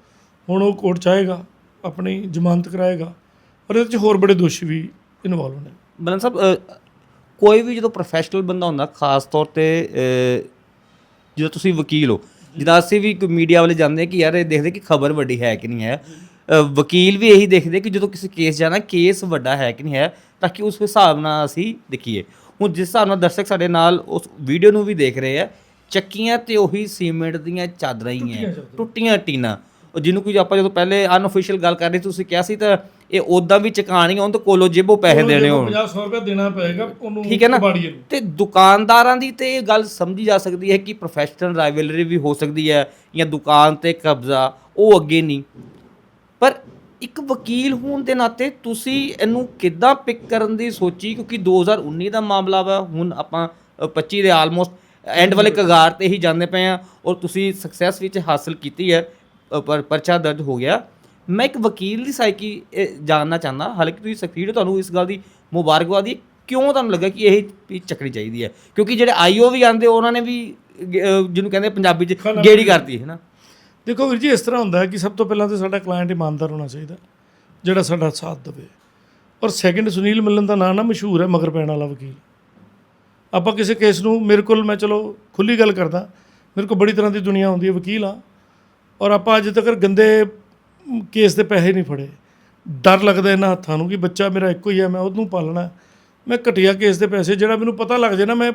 Speaker 1: ਹੁਣ ਉਹ ਕੋਰਟ ਚਾਹੇਗਾ ਆਪਣੀ ਜ਼ਮਾਨਤ ਕਰਾਏਗਾ ਔਰ ਇਹਦੇ 'ਚ ਹੋਰ ਬੜੇ ਦੋਸ਼ੀ ਵੀ ਇਨਵੋਲਵ ਨੇ
Speaker 2: ਬਲਨ ਸਾਹਿਬ ਕੋਈ ਵੀ ਜਦੋਂ ਪ੍ਰੋਫੈਸ਼ਨਲ ਬੰਦਾ ਹੁੰਦਾ ਖਾਸ ਤੌਰ ਤੇ ਜਦੋਂ ਤੁਸੀਂ ਵਕੀਲ ਹੋ ਜਿੱਦਾਂ ਅਸੀਂ ਵੀ ਮੀਡੀਆ ਵਾਲੇ ਜਾਂਦੇ ਕਿ ਯਾਰ ਇਹ ਦੇਖਦੇ ਕਿ ਖਬਰ ਵੱਡੀ ਹੈ ਕਿ ਨਹੀਂ ਹੈ ਵਕੀਲ ਵੀ ਇਹੀ ਦੇਖਦੇ ਕਿ ਜਦੋਂ ਕਿਸੇ ਕੇਸ ਜਾਣਾ ਕੇਸ ਵੱਡਾ ਹੈ ਕਿ ਨਹੀਂ ਹੈ ਤਾਂ ਕਿ ਉਸ ਹਿਸਾਬ ਨਾਲ ਅਸੀਂ ਦੇਖੀਏ। ਹੁਣ ਜਿਸ ਹਿਸਾਬ ਨਾਲ ਦਰਸ਼ਕ ਸਾਡੇ ਨਾਲ ਉਸ ਵੀਡੀਓ ਨੂੰ ਵੀ ਦੇਖ ਰਹੇ ਆ ਚੱਕੀਆਂ ਤੇ ਉਹੀ ਸੀਮੈਂਟ ਦੀਆਂ ਚਾਦਰਾਂ ਹੀ ਹੈ ਟੁੱਟੀਆਂ ਟੀਨਾਂ। ਉਹ ਜਿਹਨੂੰ ਕੋਈ ਆਪਾਂ ਜਦੋਂ ਪਹਿਲੇ ਅਨਅਫੀਸ਼ੀਅਲ ਗੱਲ ਕਰ ਰਹੇ ਸੀ, ਤੁਸੀਂ ਕਿਹਾ ਸੀ ਤਾਂ ਇਹ ਉਦਾਂ ਵੀ ਚਕਾਣੀਆਂ ਉਹਨਾਂ ਤੋਂ ਕੋਲੋ ਜੇਬੋਂ ਪੈਸੇ ਦੇਣੇ ਹੋਣ।
Speaker 1: 50 ਰੁਪਏ ਦੇਣਾ ਪਏਗਾ ਉਹਨੂੰ
Speaker 2: ਠੀਕ ਹੈ ਨਾ? ਤੇ ਦੁਕਾਨਦਾਰਾਂ ਦੀ ਤੇ ਇਹ ਗੱਲ ਸਮਝੀ ਜਾ ਸਕਦੀ ਹੈ ਕਿ ਪ੍ਰੋਫੈਸ਼ਨਲ ਰਾਈਵਲਰੀ ਵੀ ਹੋ ਸਕਦੀ ਹੈ ਜਾਂ ਦੁਕਾਨ ਤੇ ਕਬਜ਼ਾ ਉਹ ਅੱਗੇ ਨਹੀਂ। ਪਰ ਇੱਕ ਵਕੀਲ ਹੋਣ ਦੇ ਨਾਤੇ ਤੁਸੀਂ ਇਹਨੂੰ ਕਿੱਦਾਂ ਪਿਕ ਕਰਨ ਦੀ ਸੋਚੀ? ਕਿਉਂਕਿ 2019 ਦਾ ਮਾਮਲਾ ਵਾ ਹੁਣ ਆਪਾਂ ਅ, 25 ਦੇ ਆਲਮੋਸਟ ਐਂਡ ਵਾਲੇ ਕਗਾਰ ਤੇ ਹੀ ਜਾਂਦੇ ਪਏ ਆ ਔਰ ਤੁਸੀਂ ਸਕਸੈਸ ਵਿੱਚ ਹਾਸਲ ਕੀਤੀ ਹੈ। ਪਰ ਪਰਚਾ ਦਰਜ ਹੋ ਗਿਆ। ਮੈਂ ਇੱਕ ਵਕੀਲ ਦੀ ਸਾਈਕੀ ਇਹ ਜਾਣਨਾ ਚਾਹੁੰਦਾ। ਹਾਲਾਂਕਿ ਤੁਸੀਂ ਸਕਸੀਡ ਤੁਹਾਨੂੰ ਇਸ ਗੱਲ ਦੀ ਮੁਬਾਰਕਬਾਦ ਹੈ ਕਿਉਂ ਤੁਹਾਨੂੰ ਲੱਗਾ ਕਿ ਇਹ ਚੱਕਣੀ ਚਾਹੀਦੀ ਹੈ? ਕਿਉਂਕਿ ਜਿਹੜੇ ਆਈਓ ਵੀ ਆਂਦੇ ਉਹਨਾਂ ਨੇ ਵੀ ਜਿਹਨੂੰ ਕਹਿੰਦੇ ਪੰਜਾਬੀ ਚ ਗੇੜੀ ਕਰਤੀ ਹੈ ਨਾ
Speaker 1: ਦੇਖੋ ਵੀਰ ਜੀ ਇਸ ਤਰ੍ਹਾਂ ਹੁੰਦਾ ਹੈ ਕਿ ਸਭ ਤੋਂ ਪਹਿਲਾਂ ਤਾਂ ਸਾਡਾ ਕਲਾਇੰਟ ਇਮਾਨਦਾਰ ਹੋਣਾ ਚਾਹੀਦਾ ਜਿਹੜਾ ਸਾਡਾ ਸਾਥ ਦੇਵੇ। ਔਰ ਸੈਕਿੰਡ ਸੁਨੀਲ ਮਿਲਨ ਦਾ ਨਾਂ ਨਾ ਮਸ਼ਹੂਰ ਹੈ ਮਗਰ ਪੈਣ ਵਾਲਾ ਵਕੀਲ। ਆਪਾਂ ਕਿਸੇ ਕੇਸ ਨੂੰ ਮੇਰੇ ਕੋਲ ਮੈਂ ਚਲੋ ਖੁੱਲੀ ਗੱਲ ਕਰਦਾ ਮੇਰੇ ਕੋਲ ਬੜੀ ਤਰ੍ਹਾਂ ਦੀ ਦੁਨੀਆ ਆਉਂਦੀ ਹੈ ਵਕੀਲ ਆ ਔਰ ਆਪਾਂ ਅੱਜ ਤੱਕ ਗੰਦੇ ਕੇਸ ਦੇ ਪੈਸੇ ਨਹੀਂ ਫੜੇ। ਡਰ ਲੱਗਦਾ ਇਹਨਾਂ ਹੱਥਾਂ ਨੂੰ ਕਿ ਬੱਚਾ ਮੇਰਾ ਇੱਕੋ ਹੀ ਹੈ, ਮੈਂ ਉਹਨੂੰ ਪਾਲਣਾ ਮੈਂ ਘਟੀਆ ਕੇਸ ਦੇ ਪੈਸੇ, ਜਿਹੜਾ ਮੈਨੂੰ ਪਤਾ ਲੱਗ ਜੇ ਨਾ, ਮੈਂ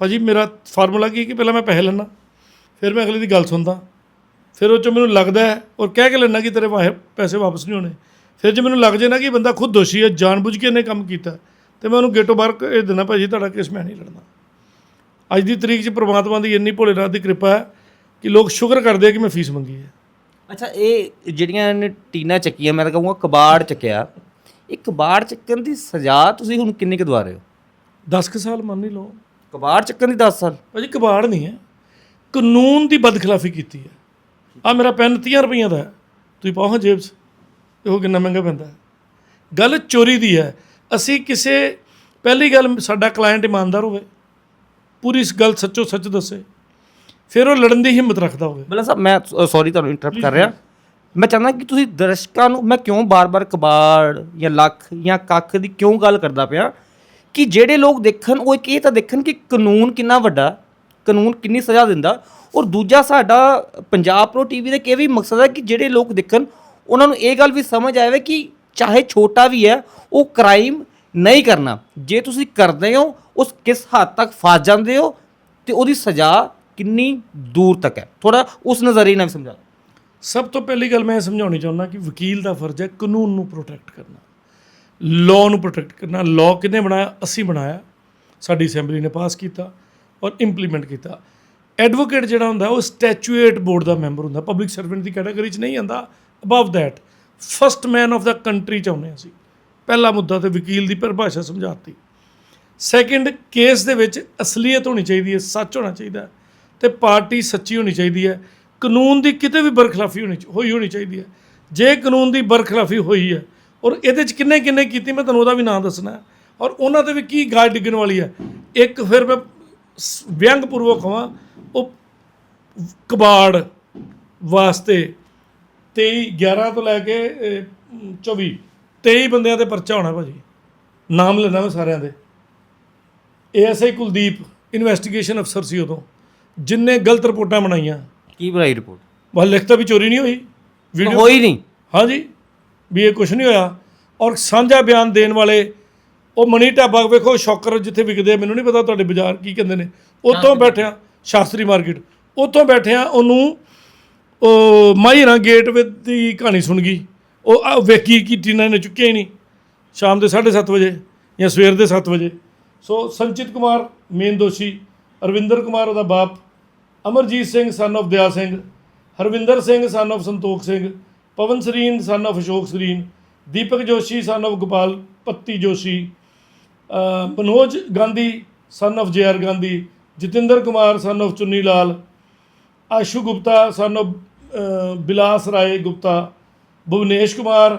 Speaker 1: ਭਾਜੀ ਮੇਰਾ ਫਾਰਮੂਲਾ ਕੀ ਕਿ ਪਹਿਲਾਂ ਮੈਂ ਪੈਸੇ ਲੈਣਾ ਫਿਰ ਮੈਂ ਅਗਲੇ ਦੀ ਗੱਲ ਸੁਣਦਾ। ਫਿਰ ਉਹ 'ਚੋਂ ਮੈਨੂੰ ਲੱਗਦਾ ਹੈ ਔਰ ਕਹਿ ਕੇ ਲੈਣਾ ਕਿ ਤੇਰੇ ਵਾਹ ਪੈਸੇ ਵਾਪਸ ਨਹੀਂ ਹੋਣੇ। ਫਿਰ ਜੇ ਮੈਨੂੰ ਲੱਗ ਜੇ ਨਾ ਕਿ ਬੰਦਾ ਖੁਦ ਦੋਸ਼ੀ ਹੈ, ਜਾਣਬੁੱਝ ਕੇ ਇਹਨੇ ਕੰਮ ਕੀਤਾ, ਤੇ ਮੈਂ ਉਹਨੂੰ ਗੇਟੋ ਬਾਹਰ ਇਹ ਦੇਣਾ ਭਾਜੀ ਤੁਹਾਡਾ ਕੇਸ ਮੈਂ ਨਹੀਂ ਲੜਨਾ। ਅੱਜ ਦੀ ਤਰੀਕ 'ਚ ਪ੍ਰਮਾਤਮਾ ਦੀ ਇੰਨੀ ਭੋਲੇਨਾਥ ਦੀ ਕਿਰਪਾ ਹੈ ਕਿ ਲੋਕ ਸ਼ੁਕਰ ਕਰਦੇ ਆ ਕਿ ਮੈਂ ਫੀਸ ਮੰਗੀ ਹੈ।
Speaker 2: ਅੱਛਾ ਇਹ ਜਿਹੜੀਆਂ ਇਹਨੇ ਟੀਨਾ ਚੱਕੀਆਂ ਮੈਂ ਤਾਂ ਕਹੂੰਗਾ ਕਬਾੜ ਚੱਕਿਆ। ਇਹ ਕਬਾੜ ਚੱਕਣ ਦੀ ਸਜ਼ਾ ਤੁਸੀਂ ਹੁਣ ਕਿੰਨੇ ਕੁ ਦਵਾ ਰਹੇ ਹੋ?
Speaker 1: 10 ਕੁ ਸਾਲ ਮੰਨ ਹੀ ਲਓ।
Speaker 2: ਕਬਾੜ ਚੱਕਣ ਦੀ 10 ਸਾਲ?
Speaker 1: ਭਾਜੀ ਕਬਾੜ ਨਹੀਂ ਹੈ। ਕਾਨੂੰਨ ਦੀ ਬਦਖਲਾਫੀ ਕੀਤੀ ਹੈ। ਆ ਮੇਰਾ ਪੈਨ 30 ਰੁਪਈਆਂ ਦਾ ਹੈ। ਤੁਸੀਂ ਪਾਓ ਹਾਂ ਜੇਬ 'ਚ। ਇਹ ਕਿੰਨਾ ਮਹਿੰਗਾ ਪੈਂਦਾ ਹੈ। ਗੱਲ ਚੋਰੀ ਦੀ ਹੈ। ਅਸੀਂ ਕਿਸੇ ਪਹਿਲੀ ਗੱਲ ਸਾਡਾ ਕਲਾਇੰਟ ਇਮਾਨਦਾਰ ਹੋਵੇ। ਪੂਰੀ ਇਸ ਗੱਲ ਸੱਚੋ ਸੱਚ ਦੱਸੇ। ਫਿਰ ਉਹ ਲੜਨ ਦੀ ਹਿੰਮਤ ਰੱਖਦਾ ਹੋਵੇ।
Speaker 2: ਬਲਾ ਸਾਹਿਬ ਮੈਂ ਸੌਰੀ ਤੁਹਾਨੂੰ ਇੰਟਰਰਪਟ ਕਰ ਰਿਹਾ। ਮੈਂ ਚਾਹੁੰਦਾ ਕਿ ਤੁਸੀਂ ਦਰਸ਼ਕਾਂ ਨੂੰ, ਮੈਂ ਕਿਉਂ ਬਾਰ-ਬਾਰ ਕਬਾੜ ਜਾਂ ਲੱਖ ਜਾਂ ਕੱਖ ਦੀ ਕਿਉਂ ਗੱਲ ਕਰਦਾ ਪਿਆ? ਕਿ ਜਿਹੜੇ ਲੋਕ ਦੇਖਣ, ਉਹ ਇੱਕ ਇਹ ਤਾਂ ਦੇਖਣ ਕਿ ਕਾਨੂੰਨ ਕਿੰਨਾ ਵੱਡਾ, ਕਾਨੂੰਨ ਕਿੰਨੀ ਸਜ਼ਾ ਦਿੰਦਾ। ਔਰ ਦੂਜਾ ਸਾਡਾ ਪੰਜਾਬ ਪ੍ਰੋ ਟੀਵੀ ਦਾ ਇਹ ਵੀ ਮਕਸਦ ਹੈ ਕਿ ਜਿਹੜੇ ਲੋਕ ਦੇਖਣ, ਉਹਨਾਂ ਨੂੰ ਇਹ ਗੱਲ ਵੀ ਸਮਝ ਆਵੇ ਕਿ ਚਾਹੇ ਛੋਟਾ ਵੀ ਹੈ, ਉਹ ਕ੍ਰਾਈਮ ਨਹੀਂ ਕਰਨਾ। ਜੇ ਤੁਸੀਂ ਕਰਦੇ ਹੋ, ਉਸ ਕਿਸ ਹੱਦ ਤੱਕ ਫਸ ਜਾਂਦੇ ਹੋ, ਤੇ ਉਹਦੀ ਸਜ਼ਾ ਕਿੰਨੀ ਦੂਰ ਤੱਕ ਹੈ? ਥੋੜਾ ਉਸ ਨਜ਼ਰੀਏ ਨਾਲ ਵੀ ਸਮਝਾ
Speaker 1: ਸਭ ਤੋਂ ਪਹਿਲੀ ਗੱਲ ਮੈਂ ਇਹ ਸਮਝਾਉਣੀ ਚਾਹੁੰਦਾ ਕਿ ਵਕੀਲ ਦਾ ਫਰਜ਼ ਹੈ ਕਾਨੂੰਨ ਨੂੰ ਪ੍ਰੋਟੈਕਟ ਕਰਨਾ। ਲਾਅ ਨੂੰ ਪ੍ਰੋਟੈਕਟ ਕਰਨਾ। ਲਾਅ ਕਿਹਨੇ ਬਣਾਇਆ? ਅਸੀਂ ਬਣਾਇਆ। ਸਾਡੀ ਅਸੈਂਬਲੀ ਨੇ ਪਾਸ ਕੀਤਾ ਔਰ ਇੰਪਲੀਮੈਂਟ ਕੀਤਾ। ਐਡਵੋਕੇਟ ਜਿਹੜਾ ਹੁੰਦਾ, ਉਹ ਸਟੈਚੂਏਟ ਬੋਰਡ ਦਾ ਮੈਂਬਰ ਹੁੰਦਾ। ਪਬਲਿਕ ਸਰਵੈਂਟ ਦੀ ਕੈਟਾਗਰੀ 'ਚ ਨਹੀਂ ਆਂਦਾ above that first man of the country 'ਚ ਚਾਹੁੰਦੇ ਅਸੀਂ। ਪਹਿਲਾ ਮੁੱਦਾ ਤੇ ਵਕੀਲ ਦੀ ਪਰਿਭਾਸ਼ਾ ਸਮਝਾਤੀ। ਸੈਕਿੰਡ ਕੇਸ ਦੇ ਵਿੱਚ ਅਸਲੀਅਤ ਹੋਣੀ ਚਾਹੀਦੀ ਹੈ, ਸੱਚ ਹੋਣਾ ਚਾਹੀਦਾ ਹੈ। ਤੇ ਪਾਰਟੀ ਸੱਚੀ ਹੋਣੀ ਚਾਹੀਦੀ ਹੈ। ਕਾਨੂੰਨ ਦੀ ਕਿਤੇ ਵੀ ਬਰਖਲਾਫੀ ਹੋਣੀ ਹੋਈ ਹੋਣੀ ਚਾਹੀਦੀ ਹੈ। ਜੇ ਕਾਨੂੰਨ ਦੀ ਬਰਖਲਾਫੀ ਹੋਈ ਹੈ ਔਰ ਇਹਦੇ ਚ ਕਿੰਨੇ ਕਿੰਨੇ ਕੀਤੀ ਮੈਂ ਤੁਹਾਨੂੰ ਉਹਦਾ ਵੀ ਨਾਮ ਦੱਸਣਾ ਔਰ ਉਹਨਾਂ ਤੇ ਵੀ ਕੀ ਗਾਜ ਡਿੱਗਣ ਵਾਲੀ ਹੈ। ਇੱਕ ਫਿਰ ਮੈਂ ਵਿਅੰਗਪੂਰਵਕ ਹਾਂ ਉਹ ਕਬਾੜ ਵਾਸਤੇ 23 11 ਤੋਂ ਲੈ ਕੇ ਅਹ, 24 23 ਬੰਦਿਆਂ ਤੇ ਪਰਚਾ ਹੋਣਾ ਭਾਜੀ। ਨਾਮ ਲੈਣਾ ਮੈਂ ਸਾਰਿਆਂ ਦੇ। ਏਐਸਆਈ ਕੁਲਦੀਪ ਇਨਵੈਸਟੀਗੇਸ਼ਨ ਅਫਸਰ ਸੀ ਉਦੋਂ। ਜਿਨਨੇ ਗਲਤ ਰਿਪੋਰਟਾਂ ਬਣਾਈਆਂ।
Speaker 2: ਕੀ ਬਣਾਈ ਰਿਪੋਰਟ?
Speaker 1: ਬਸ ਲਿਖਤਾ ਵੀ ਚੋਰੀ ਨਹੀਂ ਹੋਈ। ਵੀਡੀਓ
Speaker 2: ਹੋਈ ਨਹੀਂ?
Speaker 1: ਹਾਂਜੀ। ਵੀ ਇਹ ਕੁਝ ਨਹੀਂ ਹੋਇਆ। ਔਰ ਸਾਂਝਾ ਬਿਆਨ ਦੇਣ ਵਾਲੇ ਉਹ ਮਨੀ ਢਾਬਾ ਵੇਖੋ ਸ਼ੌਕਰ ਜਿੱਥੇ ਵਿਕਦੇ ਮੈਨੂੰ ਨਹੀਂ ਪਤਾ ਤੁਹਾਡੇ ਬਾਜ਼ਾਰ ਕੀ ਕਹਿੰਦੇ ਨੇ। ਉੱਥੋਂ ਬੈਠਿਆ ਸ਼ਾਸਤਰੀ ਮਾਰਕੀਟ ਉੱਥੋਂ ਬੈਠਿਆ ਉਹਨੂੰ ਉਹ ਮਾਹੀਰਾਂ ਗੇਟ ਵਿੱਚ ਦੀ ਕਹਾਣੀ ਸੁਣ ਗਈ। ਉਹ ਵੇਖੀ ਕਿ ਟੀਨਾ ਨੇ ਚੁੱਕਿਆ ਹੀ ਨਹੀਂ। ਸ਼ਾਮ ਦੇ 7:30 ਵਜੇ ਜਾਂ ਸਵੇਰ ਦੇ 7 ਵਜੇ। ਸੋ ਸੰਚਿਤ ਕੁਮਾਰ ਮੇਨ ਦੋਸ਼ੀ ਅਰਵਿੰਦਰ ਕੁਮਾਰ ਉਹਦਾ ਬਾਪ, ਅਮਰਜੀਤ ਸਿੰਘ ਸਨ of ਦਿਆ ਸਿੰਘ, ਹਰਵਿੰਦਰ ਸਿੰਘ ਸਨ of Santokh Singh, Pawan Sareen son of Ashok Sareen, Deepak Joshi son of Gopal, Patti Joshi Manoj Gandhi son of ਜੇ Gandhi, Jatinder Kumar son of Chunni Lal, Ashu Gupta son of Bilas Rai Gupta, Bhuvnesh Kumar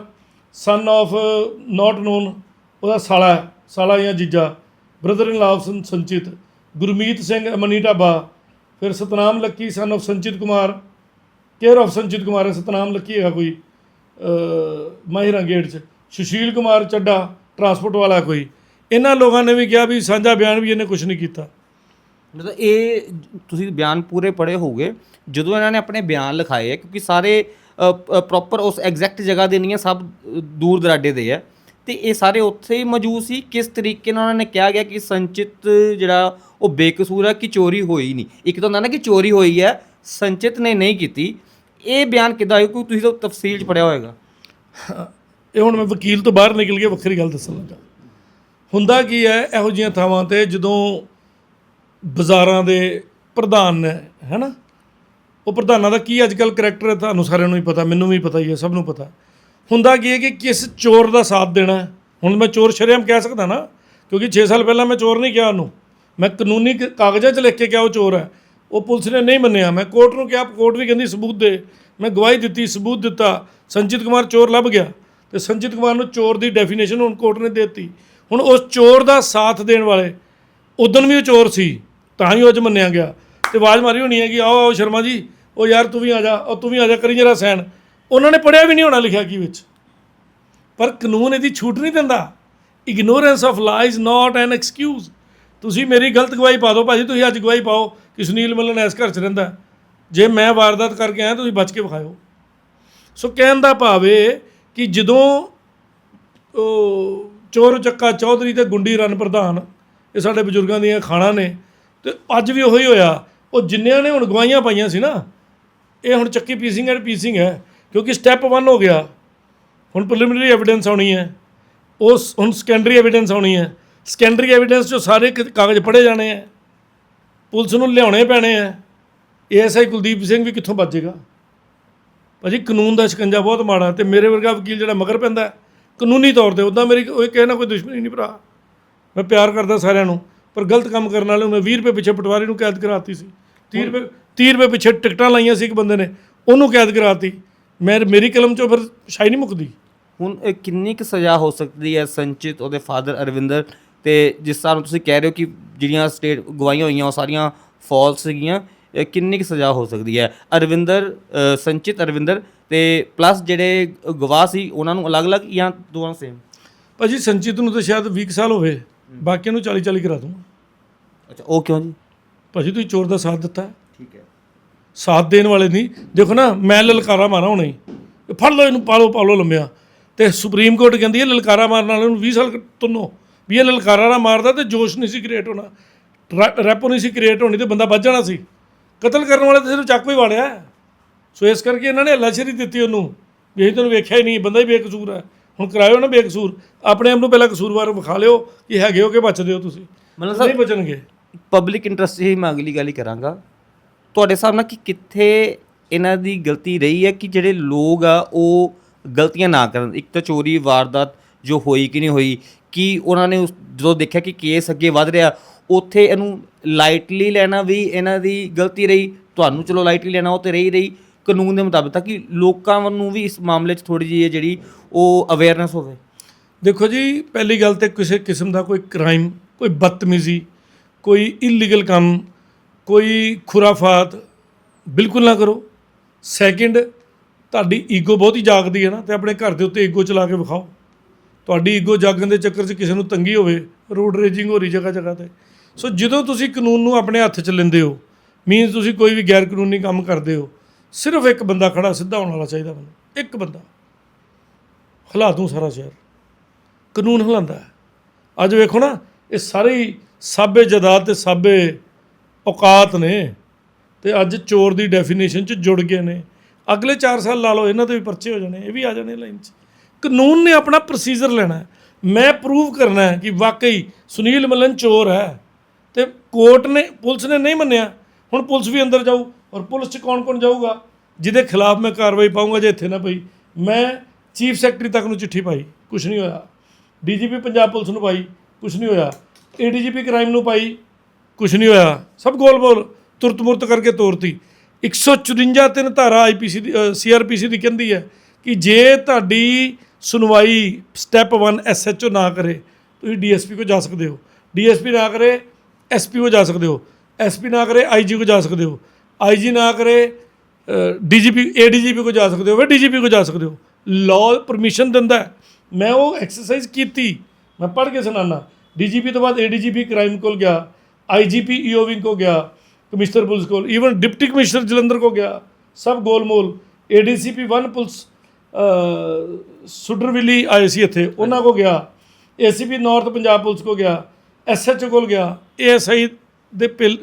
Speaker 1: son of not known ਉਹਦਾ ਸਾਲਾ ਸਾਲਾ ਜਾਂ ਜੀਜਾ brother in law Sanchit. Gurmeet Singh Mani dhaba, ਫਿਰ Satnam Lucky son of Sanchit Kumar care of Sanchit Kumar ਹੈ Satnam Lucky ਹੈਗਾ ਕੋਈ ਮਾਹਿਰਾਂ ਗੇਟ 'ਚ, ਸੁਸ਼ੀਲ ਕੁਮਾਰ ਚੱਡਾ ਟਰਾਂਸਪੋਰਟ ਵਾਲਾ ਕੋਈ, ਇਹਨਾਂ ਲੋਕਾਂ ਨੇ ਵੀ ਕਿਹਾ ਵੀ ਸਾਂਝਾ ਬਿਆਨ ਵੀ ਇਹਨੇ ਕੁਝ ਨਹੀਂ ਕੀਤਾ।
Speaker 2: ਮਤਲਬ ਇਹ ਤੁਸੀਂ ਬਿਆਨ ਪੂਰੇ ਪੜ੍ਹੇ ਹੋਗੇ ਜਦੋਂ ਇਹਨਾਂ ਨੇ ਆਪਣੇ ਬਿਆਨ ਲਿਖਾਏ ਆ ਕਿਉਂਕਿ ਸਾਰੇ ਪ੍ਰੋਪਰ ਉਸ ਐਗਜ਼ੈਕਟ ਜਗ੍ਹਾ ਦੇ ਨਹੀਂ ਹੈ, ਸਭ ਦੂਰ ਦਰਾਡੇ ਦੇ ਹੈ। ਤੇ ਇਹ ਸਾਰੇ ਉੱਥੇ ਹੀ ਮੌਜੂਦ ਸੀ। ਕਿਸ ਤਰੀਕੇ ਨਾਲ ਉਹਨਾਂ ਨੇ ਕਿਹਾ ਗਿਆ ਕਿ ਸੰਚਿਤ ਜਿਹੜਾ ਉਹ ਬੇਕਸੂਰ ਹੈ ਕਿ ਚੋਰੀ ਹੋਈ ਨਹੀਂ? ਇੱਕ ਤਾਂ ਹੁੰਦਾ ਨਾ ਕਿ ਚੋਰੀ ਹੋਈ ਹੈ, ਸੰਚਿਤ ਨੇ ਨਹੀਂ ਕੀਤੀ। ਇਹ ਬਿਆਨ ਕਿੱਦਾਂ ਹੋਇਆ ਕਿਉਂਕਿ ਤੁਸੀਂ ਤਾਂ ਤਫਸੀਲ ਚ ਪੜਿਆ ਹੋਏਗਾ।
Speaker 1: ਇਹ ਹੁਣ ਮੈਂ ਵਕੀਲ ਤੋਂ ਬਾਹਰ ਨਿਕਲ ਕੇ ਵੱਖਰੀ ਗੱਲ ਦੱਸਣ ਲੱਗਾ। ਹੁੰਦਾ ਕੀ ਹੈ, ਇਹੋ ਜਿਹੀਆਂ ਥਾਵਾਂ ਤੇ ਜਦੋਂ ਬਾਜ਼ਾਰਾਂ ਦੇ ਪ੍ਰਧਾਨ ਨੇ ਹੈਨਾ ਉਹ ਪ੍ਰਧਾਨਾਂ ਦਾ ਕੀ ਅੱਜ ਕੱਲ ਕਰੈਕਟਰ ਹੈ, ਤੁਹਾਨੂੰ ਸਾਰਿਆਂ ਨੂੰ ਹੀ ਪਤਾ, ਮੈਨੂੰ ਵੀ ਪਤਾ ਹੀ ਹੈ, ਸਭ ਨੂੰ ਪਤਾ। ਹੁੰਦਾ ਕੀ ਹੈ ਕਿ ਕਿਸ ਚੋਰ ਦਾ ਸਾਥ ਦੇਣਾ ਹੁਣ ਮੈਂ ਚੋਰ ਸ਼ਰੇਆਮ ਕਹਿ ਸਕਦਾ ਨਾ, ਕਿਉਂਕਿ 6 ਸਾਲ ਪਹਿਲਾਂ ਮੈਂ ਚੋਰ ਨਹੀਂ ਕਿਹਾ ਉਹਨੂੰ। ਮੈਂ ਕਾਨੂੰਨੀ ਕ- ਕਾਗਜ਼ਾਂ 'ਚ ਲਿਖ ਕੇ ਕਿਹਾ ਉਹ ਚੋਰ ਹੈ। ਉਹ ਪੁਲਿਸ ਨੇ ਨਹੀਂ ਮੰਨਿਆ। ਮੈਂ ਕੋਰਟ ਨੂੰ ਕਿਹਾ, ਕੋਰਟ ਵੀ ਕਹਿੰਦੀ ਸਬੂਤ ਦੇ। ਮੈਂ ਗਵਾਹੀ ਦਿੱਤੀ, ਸਬੂਤ ਦਿੱਤਾ। ਸੰਜੀਤ ਕੁਮਾਰ ਚੋਰ ਲੱਭ ਗਿਆ। ਤੇ ਸੰਜੀਤ ਕੁਮਾਰ ਨੂੰ ਚੋਰ ਦੀ ਡੈਫੀਨੇਸ਼ਨ ਹੁਣ ਕੋਰਟ ਨੇ ਦੇ ਦਿੱਤੀ। ਹੁਣ ਉਸ ਚੋਰ ਦਾ ਸਾਥ ਦੇਣ ਵਾਲੇ ਉਦੋਂ ਵੀ ਉਹ ਚੋਰ ਸੀ, ਤਾਂ ਹੀ ਉਹ ਅੱਜ ਮੰਨਿਆ ਗਿਆ। ਤੇ ਆਵਾਜ਼ ਮਾਰੀ ਹੋਣੀ ਹੈ ਕਿ ਆਓ ਆਓ ਸ਼ਰਮਾ ਜੀ। ਉਹ ਯਾਰ ਤੂੰ ਵੀ ਆ ਜਾ, ਉਹ ਤੂੰ ਵੀ ਆ ਜਾ, ਕਰੀ ਜਰਾ ਸੈਨ। ਉਹਨਾਂ ਨੇ ਪੜਿਆ ਵੀ ਨਹੀਂ ਹੋਣਾ ਲਿਖਿਆ ਕੀ ਵਿੱਚ। ਪਰ ਕਾਨੂੰਨ ਇਹਦੀ ਛੂਟ ਨਹੀਂ ਦਿੰਦਾ। Ignorance of law is not an excuse ਤੁਸੀਂ ਮੇਰੀ ਗਲਤ ਗਵਾਹੀ ਪਾ ਦਿਓ, ਭਾਜੀ ਤੁਸੀਂ ਅੱਜ ਗਵਾਹੀ ਪਾਓ, ਕਿ ਸੁਨੀਲ ਮੱਲਨ ਇਸ ਘਰ 'ਚ ਰਹਿੰਦਾ ਜੇ ਮੈਂ ਵਾਰਦਾਤ ਕਰਕੇ ਆਇਆ, ਤੁਸੀਂ ਬਚ ਕੇ ਵਿਖਾਇਓ। ਸੋ ਕਹਿਣ ਦਾ ਭਾਵ ਇਹ ਕਿ ਜਦੋਂ ਉਹ ਚੋਰ ਚੱਕਾ ਚੌਧਰੀ ਤੇ ਗੁੰਡੀ ਰਨ ਪ੍ਰਧਾਨ, ਇਹ ਸਾਡੇ ਬਜ਼ੁਰਗਾਂ ਦੀਆਂ ਖਾਣਾ ਨੇ, ਤੇ ਅੱਜ ਵੀ ਉਹੀ ਹੋਇਆ। ਉਹ ਜਿੰਨਿਆਂ ਨੇ ਹੁਣ ਗਵਾਹੀਆਂ ਪਾਈਆਂ ਸੀ ਨਾ, ਇਹ ਹੁਣ ਚੱਕੀ ਪੀਸਿੰਗ ਐਂਡ ਪੀਸਿੰਗ ਹੈ। ਕਿਉਂਕਿ ਸਟੈਪ 1 ਹੋ ਗਿਆ। ਹੁਣ ਪ੍ਰੀਲਿਮਿਨਰੀ ਐਵੀਡੈਂਸ ਆਉਣੀ ਹੈ। ਉਸ ਹੁਣ ਸੈਕੰਡਰੀ ਐਵੀਡੈਂਸ ਆਉਣੀ ਹੈ। ਸੈਕੰਡਰੀ ਐਵੀਡੈਂਸ 'ਚੋਂ ਸਾਰੇ ਕਾਗਜ਼ ਪੜ੍ਹੇ ਜਾਣੇ ਆ ਪੁਲਿਸ ਨੂੰ ਲਿਆਉਣੇ ਪੈਣੇ ਆ ਏਐਸਆਈ ਕੁਲਦੀਪ ਸਿੰਘ ਵੀ ਕਿੱਥੋਂ ਬਚੇਗਾ ਭਾਜੀ ਕਾਨੂੰਨ ਦਾ ਸ਼ਿਕੰਜਾ ਬਹੁਤ ਮਾੜਾ ਤੇ ਮੇਰੇ ਵਰਗਾ ਵਕੀਲ ਜਿਹੜਾ ਮਗਰ ਪੈਂਦਾ ਕਾਨੂੰਨੀ ਤੌਰ ਤੇ ਉਦਾਂ ਮੇਰੀ ਕੋਈ ਕਿਸੇ ਨਾਲ ਕੋਈ ਦੁਸ਼ਮਣੀ ਨਹੀਂ ਭਰਾ। ਮੈਂ ਪਿਆਰ ਕਰਦਾ ਸਾਰਿਆਂ ਨੂੰ ਪਰ ਗਲਤ ਕੰਮ ਕਰਨ ਵਾਲੇ ਨੂੰ ਮੈਂ 20 ਰੁਪਏ ਪਿੱਛੇ ਪਟਵਾਰੀ ਨੂੰ ਕੈਦ ਕਰਾਤੀ ਸੀ। 30 ਰੁਪਏ 30 ਰੁਪਏ ਪਿੱਛੇ ਟਿਕਟਾਂ ਲਾਈਆਂ ਸੀ ਇੱਕ ਬੰਦੇ ਨੇ ਉਹਨੂੰ ਕੈਦ ਕਰਾਤੀ। ਮੈਂ ਮੇਰੀ ਕਲਮ ਚੋਂ ਫਿਰ ਸ਼ਾਈ ਨਹੀਂ ਮੁੱਕਦੀ।
Speaker 2: ਹੁਣ ਇਹ ਕਿੰਨੀ ਕੁ ਸਜ਼ਾ ਹੋ ਸਕਦੀ ਹੈ ਸੰਚਿਤ ਉਹਦੇ ਫਾਦਰ ਅਰਵਿੰਦਰ? ਤੇ ਜਿਸ ਤਰ੍ਹਾਂ ਨੂੰ ਤੁਸੀਂ ਕਹਿ ਰਹੇ ਹੋ ਕਿ ਜਿਹੜੀਆਂ ਸਟੇਟ ਗਵਾਹੀਆਂ ਹੋਈਆਂ ਉਹ ਸਾਰੀਆਂ ਫਾਲਸ ਸੀਗੀਆਂ ਇਹ ਕਿੰਨੀ ਕੁ ਸਜ਼ਾ ਹੋ ਸਕਦੀ ਹੈ? ਅਰਵਿੰਦਰ ਅ, ਸੰਚਿਤ ਅਰਵਿੰਦਰ ਤੇ ਪਲੱਸ ਜਿਹੜੇ ਗਵਾਹ ਸੀ ਉਹਨਾਂ ਨੂੰ ਅਲੱਗ-ਅਲੱਗ ਜਾਂ ਦੋਵਾਂ ਸੇਮ
Speaker 1: ਭਾਜੀ ਸੰਚਿਤ ਨੂੰ ਤਾਂ ਸ਼ਾਇਦ 20 ਕੁ ਸਾਲ ਹੋਵੇ। ਬਾਕੀਆਂ ਨੂੰ 40 40 ਕਰਾ ਦੂੰਗਾ
Speaker 2: ਅੱਛਾ ਉਹ ਕਿਉਂ ਜੀ?
Speaker 1: ਭਾਜੀ ਤੁਸੀਂ ਚੋਰ ਦਾ ਸਾਥ ਦਿੱਤਾ।
Speaker 2: ਠੀਕ ਹੈ।
Speaker 1: ਸਾਥ ਦੇਣ ਵਾਲੇ ਨਹੀਂ। ਦੇਖੋ ਨਾ ਮੈਂ ਲਲਕਾਰਾ ਮਾਰਾਂ ਹੁਣੇ ਹੀ। ਫੜ ਲਓ ਇਹਨੂੰ ਪਾਲੋ ਪਾਲੋ ਲੰਮਿਆ। ਤੇ ਸੁਪਰੀਮ ਕੋਰਟ ਕਹਿੰਦੀ ਹੈ ਲਲਕਾਰਾ ਮਾਰਨ ਵਾਲੇ ਨੂੰ 20 ਸਾਲ ਤੁੰਨੋ। ਵੀ ਇਹ ਲਲਕਾਰਾ ਨਾ ਮਾਰਦਾ ਤੇ ਜੋਸ਼ ਨਹੀਂ ਸੀ ਕ੍ਰੀਏਟ ਹੋਣਾ। ਰੈ- ਰੈਪੋ ਨਹੀਂ ਸੀ ਕ੍ਰੀਏਟ ਹੋਣੀ ਤੇ ਬੰਦਾ ਵੱਜ ਜਾਣਾ ਸੀ। ਕਤਲ ਕਰਨ ਵਾਲੇ ਤੇ ਸਿਰਫ ਚਾਕੂ ਹੀ ਵਾੜਿਆ ਹੈ। ਸੋ ਇਸ ਕਰਕੇ ਇਹਨਾਂ ਨੇ ਹੱਲਾਸ਼ੇਰੀ ਦਿੱਤੀ ਉਹਨੂੰ। ਵੀ ਅਸੀਂ ਤੈਨੂੰ ਵੇਖਿਆ ਹੀ ਨਹੀਂ ਬੰਦਾ ਹੀ ਬੇਕਸੂਰ ਹੈ। ਹੁਣ ਕਰਾਇਓ ਨਾ ਬੇਕਸੂਰ। ਆਪਣੇ ਆਪ ਨੂੰ ਪਹਿਲਾਂ ਕਸੂਰਵਾਰ ਵਿਖਾ ਲਿਓ ਕਿ ਹੈਗੇ ਹੋ ਕਿ ਬਚਦੇ ਹੋ ਤੁਸੀਂ।
Speaker 2: ਮਤਲਬ
Speaker 1: ਨਹੀਂ ਬਚਣਗੇ।
Speaker 2: ਪਬਲਿਕ ਇੰਟਰਸਟ ਹੀ ਮੈਂ ਅਗਲੀ ਗੱਲ ਹੀ ਕਰਾਂਗਾ। ਤੁਹਾਡੇ ਹਿਸਾਬ ਨਾਲ ਕਿ ਕਿੱਥੇ ਇਹਨਾਂ ਦੀ ਗਲਤੀ ਰਹੀ ਹੈ ਕਿ ਜਿਹੜੇ ਲੋਕ ਆ ਉਹ ਗਲਤੀਆਂ ਨਾ ਕਰਨ? ਇੱਕ ਤਾਂ ਚੋਰੀ ਵਾਰਦਾਤ ਜੋ ਹੋਈ ਕਿ ਨਹੀਂ ਹੋਈ, ਕਿ ਉਹਨਾਂ ਨੇ ਉਸ- ਜਦੋਂ ਦੇਖਿਆ ਕਿ ਕੇਸ ਅੱਗੇ ਵਧ ਰਿਹਾ, ਉੱਥੇ ਇਹਨੂੰ ਲਾਈਟਲੀ ਲੈਣਾ ਵੀ ਇਹਨਾਂ ਦੀ ਗਲਤੀ ਰਹੀ? ਤੁਹਾਨੂੰ ਚਲੋ ਲਾਈਟਲੀ ਲੈਣਾ, ਉਹ ਤੇ ਰਹੀ ਰਹੀ। ਕਾਨੂੰਨ ਦੇ ਮੁਤਾਬਿਕ ਤਾਂ ਕਿ ਲੋਕਾਂ ਨੂੰ ਵੀ ਇਸ ਮਾਮਲੇ 'ਚ ਥੋੜੀ ਜਿਹੀ ਹੈ ਜਿਹੜੀ ਉਹ ਅਵੇਅਰਨੈਸ ਹੋਵੇ।
Speaker 1: ਦੇਖੋ ਜੀ, ਪਹਿਲੀ ਗੱਲ ਤੇ ਕਿਸੇ ਕਿਸਮ ਦਾ ਕੋਈ ਕ੍ਰਾਈਮ ਕੋਈ ਬਦਤਮੀਜ਼ੀ, ਕੋਈ ਇਲੀਗਲ ਕੰਮ ਕੋਈ ਖੁਰਾਫਾਤ ਬਿਲਕੁਲ ਨਾ ਕਰੋ। ਸੈਕਿੰਡ ਤੁਹਾਡੀ ਈਗੋ ਬਹੁਤ ਹੀ ਜਾਗਦੀ ਹੈ ਨਾ, ਤੇ ਆਪਣੇ ਘਰ ਦੇ ਉੱਤੇ ਈਗੋ ਚਲਾ ਕੇ ਵਿਖਾਓ। ਤੁਹਾਡੀ ਈਗੋ ਜਾਗਣ ਦੇ ਚੱਕਰ 'ਚ ਕਿਸੇ ਨੂੰ ਤੰਗੀ ਹੋਵੇ ਰੋਡ ਰੇਜਿੰਗ ਹੋ ਰਹੀ ਜਗ੍ਹਾ ਜਗ੍ਹਾ ਤੇ। ਸੋ ਜਦੋਂ ਤੁਸੀਂ ਕਾਨੂੰਨ ਨੂੰ ਆਪਣੇ ਹੱਥ 'ਚ ਲੈਂਦੇ ਹੋ ਮੀਨਸ ਤੁਸੀਂ ਕੋਈ ਵੀ ਗੈਰ ਕਾਨੂੰਨੀ ਕੰਮ ਕਰਦੇ ਹੋ, ਸਿਰਫ ਇੱਕ ਬੰਦਾ ਖੜਾ ਸਿੱਧਾ ਹੋਣ ਵਾਲਾ ਚਾਹੀਦਾ ਮੈਨੂੰ। ਇੱਕ ਬੰਦਾ। ਹਿਲਾ ਦੂੰ ਸਾਰਾ ਸ਼ਹਿਰ। ਕਾਨੂੰਨ ਹਿਲਾਉਂਦਾ ਹੈ। ਅੱਜ ਵੇਖੋ ਨਾ, ਇਹ ਸਾਰੇ ਹੀ ਸਾਬੇ ਜਦਾਦ ਤੇ ਸਾਬੇ ਔਕਾਤ ਨੇ ਤੇ ਅੱਜ ਚੋਰ ਦੀ ਡੈਫੀਨੇਸ਼ਨ ਚ ਜੁੜ ਗਏ ਨੇ। ਅਗਲੇ 4 ਸਾਲ ਲਾ ਲਓ, ਇਹਨਾਂ ਤੇ ਵੀ ਪਰਚੇ ਹੋ ਜਾਣੇ, ਇਹ ਵੀ ਆ ਜਾਣੇ ਲਾਈਨ 'ਚ। ਕਾਨੂੰਨ ਨੇ ਆਪਣਾ ਪ੍ਰੋਸੀਜਰ ਲੈਣਾ ਮੈਂ ਪ੍ਰੂਵ ਕਰਨਾ ਹੈ ਕਿ ਵਾਕਈ ਸੁਨੀਲ ਮੱਲਨ ਚੋਰ ਹੈ ਤੇ ਕੋਰਟ ਨੇ, ਪੁਲਿਸ ਨੇ ਨਹੀਂ ਮੰਨਿਆ। ਹੁਣ ਪੁਲਿਸ ਵੀ ਅੰਦਰ ਜਾਊ ਔਰ ਪੁਲਿਸ 'ਚ ਕੌਣ ਕੌਣ ਜਾਊਗਾ? ਜਿਹਦੇ ਖਿਲਾਫ ਮੈਂ ਕਾਰਵਾਈ ਪਾਉਂਗਾ ਜੇ ਇੱਥੇ ਨਾ ਪਈ। ਮੈਂ ਚੀਫ ਸੈਕਟਰੀ ਤੱਕ ਨੂੰ ਚਿੱਠੀ ਪਾਈ ਕੁਝ ਨਹੀਂ ਹੋਇਆ। ਡੀਜੀਪੀ ਪੰਜਾਬ ਪੁਲਿਸ ਨੂੰ ਪਾਈ ਕੁਝ ਨਹੀਂ ਹੋਇਆ। ਏਡੀਜੀਪੀ ਕ੍ਰਾਈਮ ਨੂੰ ਪਾਈ ਕੁਝ ਨਹੀਂ ਹੋਇਆ। ਸਭ ਗੋਲ ਬੋਲ ਤੁਰਤ। ਮੁਰਤ ਕਰਕੇ ਤੋਰਤੀ 154 ਤਿੰਨ ਧਾਰਾ ਆਈਪੀਸੀ ਦੀ ਸੀਆਰਪੀਸੀ ਦੀ ਕਹਿੰਦੀ ਹੈ ਕਿ ਜੇ ਤੁਹਾਡੀ ਸੁਣਵਾਈ ਸਟੈਪ 1 ਐਸਐਚਓ ਨਾ ਕਰੇ, ਤੁਸੀਂ ਡੀਐਸਪੀ ਕੋ ਜਾ ਸਕਦੇ ਹੋ। ਡੀਐਸਪੀ ਨਾ ਕਰੇ ਐਸਪੀ ਕੋ ਜਾ ਸਕਦੇ ਹੋ। ਐਸਪੀ ਨਾ ਕਰੇ ਆਈਜੀ ਕੋ ਜਾ ਸਕਦੇ ਹੋ। ਆਈਜੀ ਨਾ ਕਰੇ ਡੀਜੀਪੀ ਏਡੀਜੀਪੀ ਕੋ ਜਾ ਸਕਦੇ ਹੋ ਫਿਰ ਡੀਜੀਪੀ ਕੋ ਜਾ ਸਕਦੇ ਹੋ। ਲਾਅ ਪਰਮਿਸ਼ਨ ਦਿੰਦਾ ਮੈਂ ਉਹ ਐਕਸਰਸਾਈਜ਼ ਕੀਤੀ। ਮੈਂ ਪੜ੍ਹ ਕੇ ਸੁਣਾਨਾ ਡੀਜੀਪੀ ਤੋਂ ਬਾਅਦ ਏਡੀਜੀਪੀ ਕ੍ਰਾਈਮ ਕੋਲ ਗਿਆ। ਆਈਜੀਪੀ ਈਓ ਵਿੰਗ ਕੋ ਗਿਆ, ਕਮਿਸ਼ਨਰ ਪੁਲਿਸ ਕੋਲ ਈਵਨ ਡਿਪਟੀ ਕਮਿਸ਼ਨਰ ਜਲੰਧਰ ਕੋ ਗਿਆ, ਸਭ ਗੋਲਮੋਲ ਏਡੀਸੀਪੀ 1 ਪੁਲਿਸ ਸੁਡਰਵਿਲੀ ਆਏ ਸੀ ਇੱਥੇ, ਉਹਨਾਂ ਕੋ ਗਿਆ ਏਸੀਪੀ ਨਾਰਥ ਪੰਜਾਬ ਪੁਲਿਸ ਕੋ ਗਿਆ ਐਸਐਚਓ ਕੋਲ ਗਿਆ ਏਐਸਆਈ ਦੇ ਪਿਲ,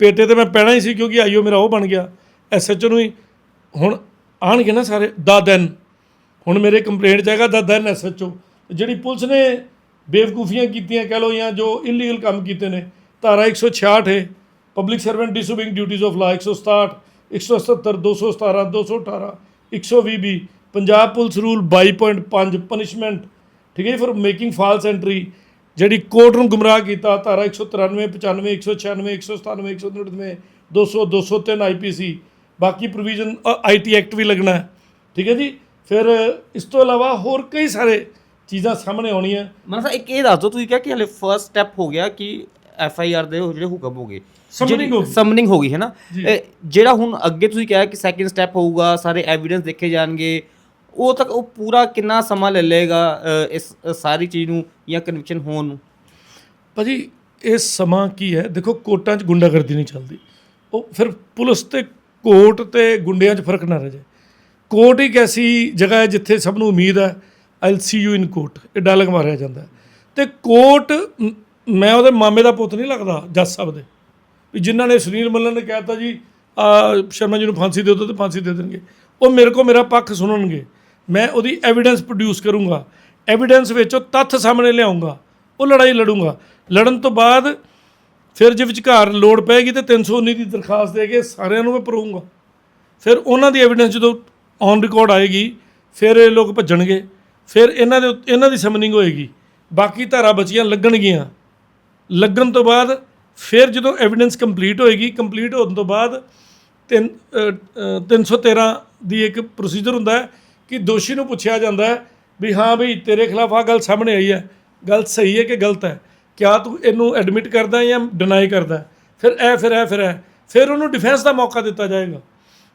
Speaker 1: ਪੇਟੇ ਤੇ ਮੈਂ ਪੈਣਾ ਹੀ ਸੀ ਕਿਉਂਕਿ ਆਈਓ ਮੇਰਾ ਉਹ ਬਣ ਗਿਆ ਐਸਐਚਓ ਨੂੰ ਹੀ ਹੁਣ ਆਣਗੇ ਨਾ ਸਾਰੇ, ਦਾ ਦਿਨ। ਹੁਣ ਮੇਰੇ ਕੰਪਲੇਂਟ ਜਾਏਗਾ ਦਾ ਦਿਨ ਐਸਐਚਓ ਜਿਹੜੀ ਪੁਲਿਸ ਨੇ ਬੇਵਕੂਫੀਆਂ ਕੀਤੀਆਂ, ਕਹਿ ਲਓ ਜਾਂ ਜੋ ਇਲੀਗਲ ਕੰਮ ਕੀਤੇ ਨੇ ਧਾਰਾ 166 ਹੈ। Public servant disobeying duties of law 167 177 217 218 120 B Punjab police rule 22.5 punishment ਠੀਕ ਹੈ ਜੀ ਫॉर ਮੇਕਿੰਗ ਫਾਲਸ ਐਂਟਰੀ ਜਿਹੜੀ ਕੋਰਟ ਨੂੰ ਗੁੰਮਰਾਹ ਕੀਤਾ, ਧਾਰਾ 193 95 196 197 199 200 203 ਆਈਪੀਸੀ ਬਾਕੀ ਪ੍ਰੋਵੀਜ਼ਨ ਆਈਟੀ ਐਕਟ ਵੀ ਲੱਗਣਾ ਠੀਕ ਹੈ ਜੀ। ਫਿਰ ਇਸ ਤੋਂ ਇਲਾਵਾ ਹੋਰ ਕਈ ਸਾਰੇ ਚੀਜ਼ਾਂ ਸਾਹਮਣੇ ਆਉਣੀਆਂ।
Speaker 2: ਮਨ ਸਾਹਿਬ ਇੱਕ ਇਹ ਦੱਸ ਦਿਓ, ਤੁਸੀਂ ਕਿਹਾ ਕਿ ਹਲੇ ਫਰਸਟ ਸਟੈਪ ਹੋ ਗਿਆ ਕਿ ਐਫ ਆਈ ਆਰ ਦੇ ਉਹ ਜਿਹੜੇ ਹੁਕਮ ਹੋ ਗਏ।
Speaker 1: Summoning ਹੋ ਗਈ।
Speaker 2: ਸਮਨਿੰਗ ਹੋ ਗਈ ਹੈ ਨਾ?
Speaker 1: ਜੀ।
Speaker 2: ਇਹ ਜਿਹੜਾ ਹੁਣ ਅੱਗੇ ਤੁਸੀਂ ਕਿਹਾ ਕਿ ਸੈਕਿੰਡ ਸਟੈਪ ਹੋਊਗਾ ਸਾਰੇ ਐਵੀਡੈਂਸ ਦੇਖੇ ਜਾਣਗੇ ਉਹ ਤੱਕ ਉਹ ਪੂਰਾ ਕਿੰਨਾ ਸਮਾਂ ਲੈ ਲਏਗਾ ਅ, ਇਸ ਅ, ਸਾਰੀ ਚੀਜ਼ ਨੂੰ ਜਾਂ ਕਨਵਿਕਸ਼ਨ ਹੋਣ ਨੂੰ?
Speaker 1: ਭਾਜੀ ਇਹ ਸਮਾਂ ਕੀ ਹੈ? ਦੇਖੋ ਕੋਰਟਾਂ 'ਚ ਗੁੰਡਾਗਰਦੀ ਨਹੀਂ ਚੱਲਦੀ। ਉਹ ਫਿਰ ਪੁਲਿਸ ਤੇ ਕੋਰਟ ਤੇ ਗੁੰਡਿਆਂ 'ਚ ਫ਼ਰਕ ਨਾ ਰਹਿ ਜਾਏ। ਕੋਰਟ ਇੱਕ ਐਸੀ ਜਗ੍ਹਾ ਹੈ ਜਿੱਥੇ ਸਭ ਨੂੰ ਉਮੀਦ ਹੈ I'll see you in court ਇਹ ਡਾਇਲੌਗ ਮਾਰਿਆ ਜਾਂਦਾ ਹੈ। ਤੇ ਕੋਰਟ ਮੈਂ ਉਹਦੇ ਮਾਮੇ ਦਾ ਪੁੱਤ ਨਹੀਂ ਲੱਗਦਾ, ਜੱਜ ਸਾਹਿਬ ਦੇ। ਵੀ ਜਿਨ੍ਹਾਂ ਨੇ ਸੁਨੀਲ ਮੱਲਨ ਨੇ ਕਹਿਤਾ ਜੀ ਸ਼ਰਮਾ ਜੀ ਨੂੰ ਫਾਂਸੀ ਦੇ ਦਿਓ ਤੇ ਫਾਂਸੀ ਦੇ ਦੇਣਗੇ। ਉਹ ਮੇਰੇ ਕੋ ਮੇਰਾ ਪੱਖ ਸੁਣਨਗੇ। ਮੈਂ ਉਹਦੀ ਐਵੀਡੈਂਸ ਪ੍ਰੋਡਿਊਸ ਕਰੂੰਗਾ। ਐਵੀਡੈਂਸ ਵਿੱਚ ਉਹ ਤੱਥ ਸਾਹਮਣੇ ਲਿਆਉਂਗਾ। ਉਹ ਲੜਾਈ ਲੜੂੰਗਾ। ਲੜਨ ਤੋਂ ਬਾਅਦ ਫਿਰ ਜੇ ਵਿਚਕਾਰ ਲੋੜ ਪਏਗੀ ਤੇ 319 ਦੀ ਦਰਖਾਸਤ ਦੇ ਕੇ ਸਾਰਿਆਂ ਨੂੰ ਮੈਂ ਪਰੂੰਗਾ ਫਿਰ ਉਹਨਾਂ ਦੀ ਐਵੀਡੈਂਸ ਜਦੋਂ ਔਨ ਰਿਕਾਰਡ ਆਏਗੀ, ਫਿਰ ਇਹ ਲੋਕ ਭੱਜਣਗੇ। ਫਿਰ ਇਹਨਾਂ ਦੇ ਇਹਨਾਂ ਦੀ ਸਮਨਿੰਗ ਹੋਏਗੀ। ਬਾਕੀ ਧਾਰਾ ਬਚੀਆਂ ਲੱਗਣਗੀਆਂ। ਲੱਗਣ ਤੋਂ ਬਾਅਦ ਫਿਰ ਜਦੋਂ ਐਵੀਡੈਂਸ ਕੰਪਲੀਟ ਹੋਏਗੀ ਕੰਪਲੀਟ ਹੋਣ ਤੋਂ ਬਾਅਦ ਤਿੰਨ ਅ, ਅ, 313 ਦੀ ਇੱਕ ਪ੍ਰੋਸੀਜਰ ਹੁੰਦਾ ਹੈ ਕਿ ਦੋਸ਼ੀ ਨੂੰ ਪੁੱਛਿਆ ਜਾਂਦਾ ਹੈ ਵੀ ਹਾਂ ਬਈ ਤੇਰੇ ਖਿਲਾਫ ਆ ਗੱਲ ਸਾਹਮਣੇ ਆਈ ਹੈ ਗੱਲ ਸਹੀ ਹੈ ਕਿ ਗਲਤ ਹੈ? ਕਿਆ ਤੂੰ ਇਹਨੂੰ ਐਡਮਿਟ ਕਰਦਾ ਹੈ ਜਾਂ ਡਿਨਾਈ ਕਰਦਾ ਹੈ? ਫਿਰ ਇਹ ਫਿਰ ਇਹ ਫਿਰ ਇਹ। ਫਿਰ ਉਹਨੂੰ ਡਿਫੈਂਸ ਦਾ ਮੌਕਾ ਦਿੱਤਾ ਜਾਏਗਾ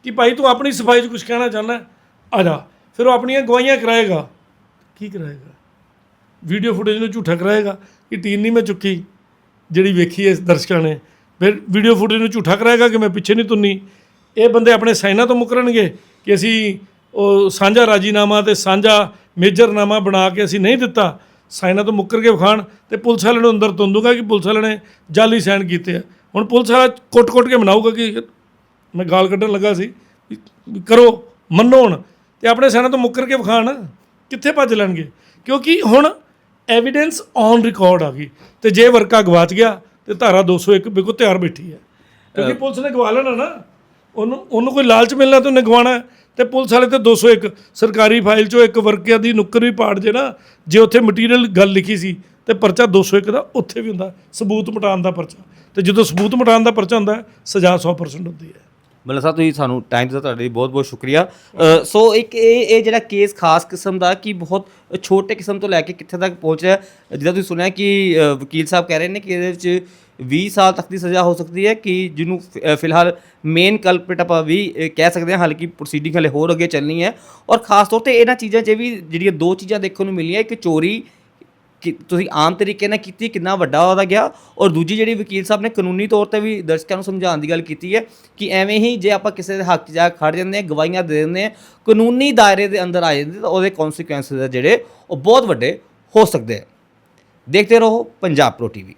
Speaker 1: ਕਿ ਭਾਈ ਤੂੰ ਆਪਣੀ ਸਫ਼ਾਈ 'ਚ ਕੁਝ ਕਹਿਣਾ ਚਾਹੁੰਦਾ ਆ ਜਾ। ਫਿਰ ਉਹ ਆਪਣੀਆਂ ਗਵਾਹੀਆਂ ਕਰਾਏਗਾ। ਕੀ ਕਰਾਏਗਾ? ਵੀਡੀਓ ਫੁਟੇਜ ਨੂੰ ਝੂਠਾ ਕਰਾਏਗਾ ਕਿ ਟੀਨ ਨਹੀਂ ਮੈਂ ਚੁੱਕੀ? ਜਿਹੜੀ ਵੇਖੀ ਹੈ ਦਰਸ਼ਕਾਂ ਨੇ, ਫਿਰ ਵੀਡੀਓ ਫੁਟੇਜ ਨੂੰ ਝੂਠਾ ਕਰਾਏਗਾ ਕਿ ਮੈਂ ਪਿੱਛੇ ਨਹੀਂ ਤੁੰਨੀ ਇਹ ਬੰਦੇ ਆਪਣੇ ਸਾਈਨਾਂ ਤੋਂ ਮੁਕਰਨਗੇ ਕਿ ਅਸੀਂ ਉਹ ਸਾਂਝਾ ਰਾਜੀਨਾਮਾ ਤੇ ਸਾਂਝਾ ਮੇਜਰਨਾਮਾ ਬਣਾ ਕੇ ਅਸੀਂ ਨਹੀਂ ਦਿੱਤਾ। ਸਾਈਨਾਂ ਤੋਂ ਮੁੱਕਰ ਕੇ ਵਿਖਾਣ ਤੇ ਪੁਲਿਸ ਵਾਲੇ ਨੂੰ ਅੰਦਰ ਤੁੰਨ ਦੂੰਗਾ ਕਿ ਪੁਲਿਸ ਵਾਲਿਆਂ ਨੇ ਜਾਲੀ ਸਾਈਨ ਕੀਤੇ ਆ। ਹੁਣ ਪੁਲਿਸ ਵਾਲਾ ਕੁੱਟ-ਕੁੱਟ ਕੇ ਮਨਾਊਗਾ ਕਿ ਮੈਂ ਗਾਲ ਕੱਢਣ ਲੱਗਾ ਸੀ। ਕਰੋ, ਮੰਨੋ ਹੁਣ ਤੇ ਆਪਣੇ ਸਾਈਨਾਂ ਤੋਂ ਮੁੱਕਰ ਕੇ ਵਿਖਾਣ ਕਿੱਥੇ ਭੱਜ ਲੈਣਗੇ? ਕਿਉਂਕਿ ਹੁਣ ਐਵੀਡੈਂਸ ਔਨ ਰਿਕਾਰਡ ਆ ਗਈ। ਤੇ ਜੇ ਵਰਕਾ ਗਵਾਚ ਗਿਆ ਤੇ ਧਾਰਾ 201 ਬਿਲਕੁਲ ਤਿਆਰ ਬੈਠੀ ਹੈ। ਕਿਉਂਕਿ ਪੁਲਿਸ ਨੇ ਗਵਾ ਲੈਣਾ ਨਾ ਉਹਨੂੰ ਉਹਨੂੰ ਕੋਈ ਲਾਲਚ ਮਿਲਣਾ ਤੇ ਉਹਨੇ ਗਵਾਣਾ। ਤੇ ਪੁਲਿਸ ਵਾਲੇ ਤੇ 201 ਸਰਕਾਰੀ ਫਾਈਲ ਚੋਂ ਇੱਕ ਵਰਕਿਆਂ ਦੀ ਨੁੱਕਰ ਵੀ ਪਾੜ ਜੇ ਨਾ ਜੇ ਉੱਥੇ ਮਟੀਰੀਅਲ ਗੱਲ ਲਿਖੀ ਸੀ ਤੇ ਪਰਚਾ 201 ਦਾ ਉੱਥੇ ਵੀ ਹੁੰਦਾ ਸਬੂਤ ਮਿਟਾਉਣ ਦਾ ਪਰਚਾ। ਤੇ ਜਦੋਂ ਸਬੂਤ ਮਿਟਾਉਣ ਦਾ ਪਰਚਾ ਹੁੰਦਾ ਸਜ਼ਾ 100% ਹੁੰਦੀ ਹੈ।
Speaker 2: ਮਤਲਬ ਸਾਹਿਬ ਤੁਸੀਂ ਸਾਨੂੰ ਟਾਈਮ ਦਿੱਤਾ ਤੁਹਾਡੇ ਲਈ ਬਹੁਤ ਬਹੁਤ ਸ਼ੁਕਰੀਆ। ਅ, ਸੋ ਇੱਕ ਇਹ ਇਹ ਜਿਹੜਾ ਕੇਸ ਖਾਸ ਕਿਸਮ ਦਾ ਕਿ ਬਹੁਤ ਛੋਟੇ ਕਿਸਮ ਤੋਂ ਲੈ ਕੇ ਕਿੱਥੇ ਤੱਕ ਪਹੁੰਚ ਰਿਹਾ ਜਿੱਦਾਂ ਤੁਸੀਂ ਸੁਣਿਆ ਕਿ ਅ, ਵਕੀਲ ਸਾਹਿਬ ਕਹਿ ਰਹੇ ਨੇ ਕਿ ਇਹਦੇ ਵਿੱਚ 20 ਸਾਲ ਤੱਕ ਦੀ ਸਜ਼ਾ ਹੋ ਸਕਦੀ ਹੈ ਕਿ ਜਿਹਨੂੰ ਫਿ- ਅ, ਫਿਲਹਾਲ ਮੇਨ ਕਲਪਰੇਟ ਆਪਾਂ ਵੀ ਅ, ਕਹਿ ਸਕਦੇ ਹਾਂ ਹਾਲਾਂਕਿ ਪ੍ਰੋਸੀਡਿੰਗ ਹਲੇ ਹੋਰ ਅੱਗੇ ਚੱਲਣੀ ਹੈ। ਔਰ ਖਾਸ ਤੌਰ ਤੇ ਇਹਨਾਂ ਚੀਜ਼ਾਂ 'ਚ ਵੀ ਜਿਹੜੀਆਂ ਦੋ ਚੀਜ਼ਾਂ ਦੇਖਣ ਨੂੰ ਮਿਲੀਆਂ ਇੱਕ ਚੋਰੀ ਕਿ ਤੁਸੀਂ ਆਮ ਤਰੀਕੇ ਨਾਲ ਕੀਤੀ, ਕਿੰਨਾ ਵੱਡਾ ਉਹਦਾ ਗਿਆ। ਔਰ ਦੂਜੀ ਜਿਹੜੀ ਵਕੀਲ ਸਾਹਿਬ ਨੇ ਕਾਨੂੰਨੀ ਤੌਰ ਤੇ ਵੀ ਦਰਸ਼ਕਾਂ ਨੂੰ ਸਮਝਾਉਣ ਦੀ ਗੱਲ ਕੀਤੀ ਹੈ ਕਿ ਐਵੇਂ ਹੀ ਜੇ ਆਪਾਂ ਕਿਸੇ ਦੇ ਹੱਕ 'ਚ ਜਾ ਕੇ ਖੜ ਜਾਂਦੇ ਹਾਂ, ਗਵਾਹੀਆਂ ਦੇ ਦਿੰਦੇ ਹਾਂ, ਕਾਨੂੰਨੀ ਦਾਇਰੇ ਦੇ ਅੰਦਰ ਆ ਜਾਂਦੇ ਤਾਂ ਉਹਦੇ ਕੌਨਸੀਕੁਐਂਸਸ ਜਿਹੜੇ ਉਹ ਬਹੁਤ ਵੱਡੇ ਹੋ ਸਕਦੇ ਆ। ਦੇਖਦੇ ਰਹੋ ਪੰਜਾਬ ਪ੍ਰੋ ਟੀਵੀ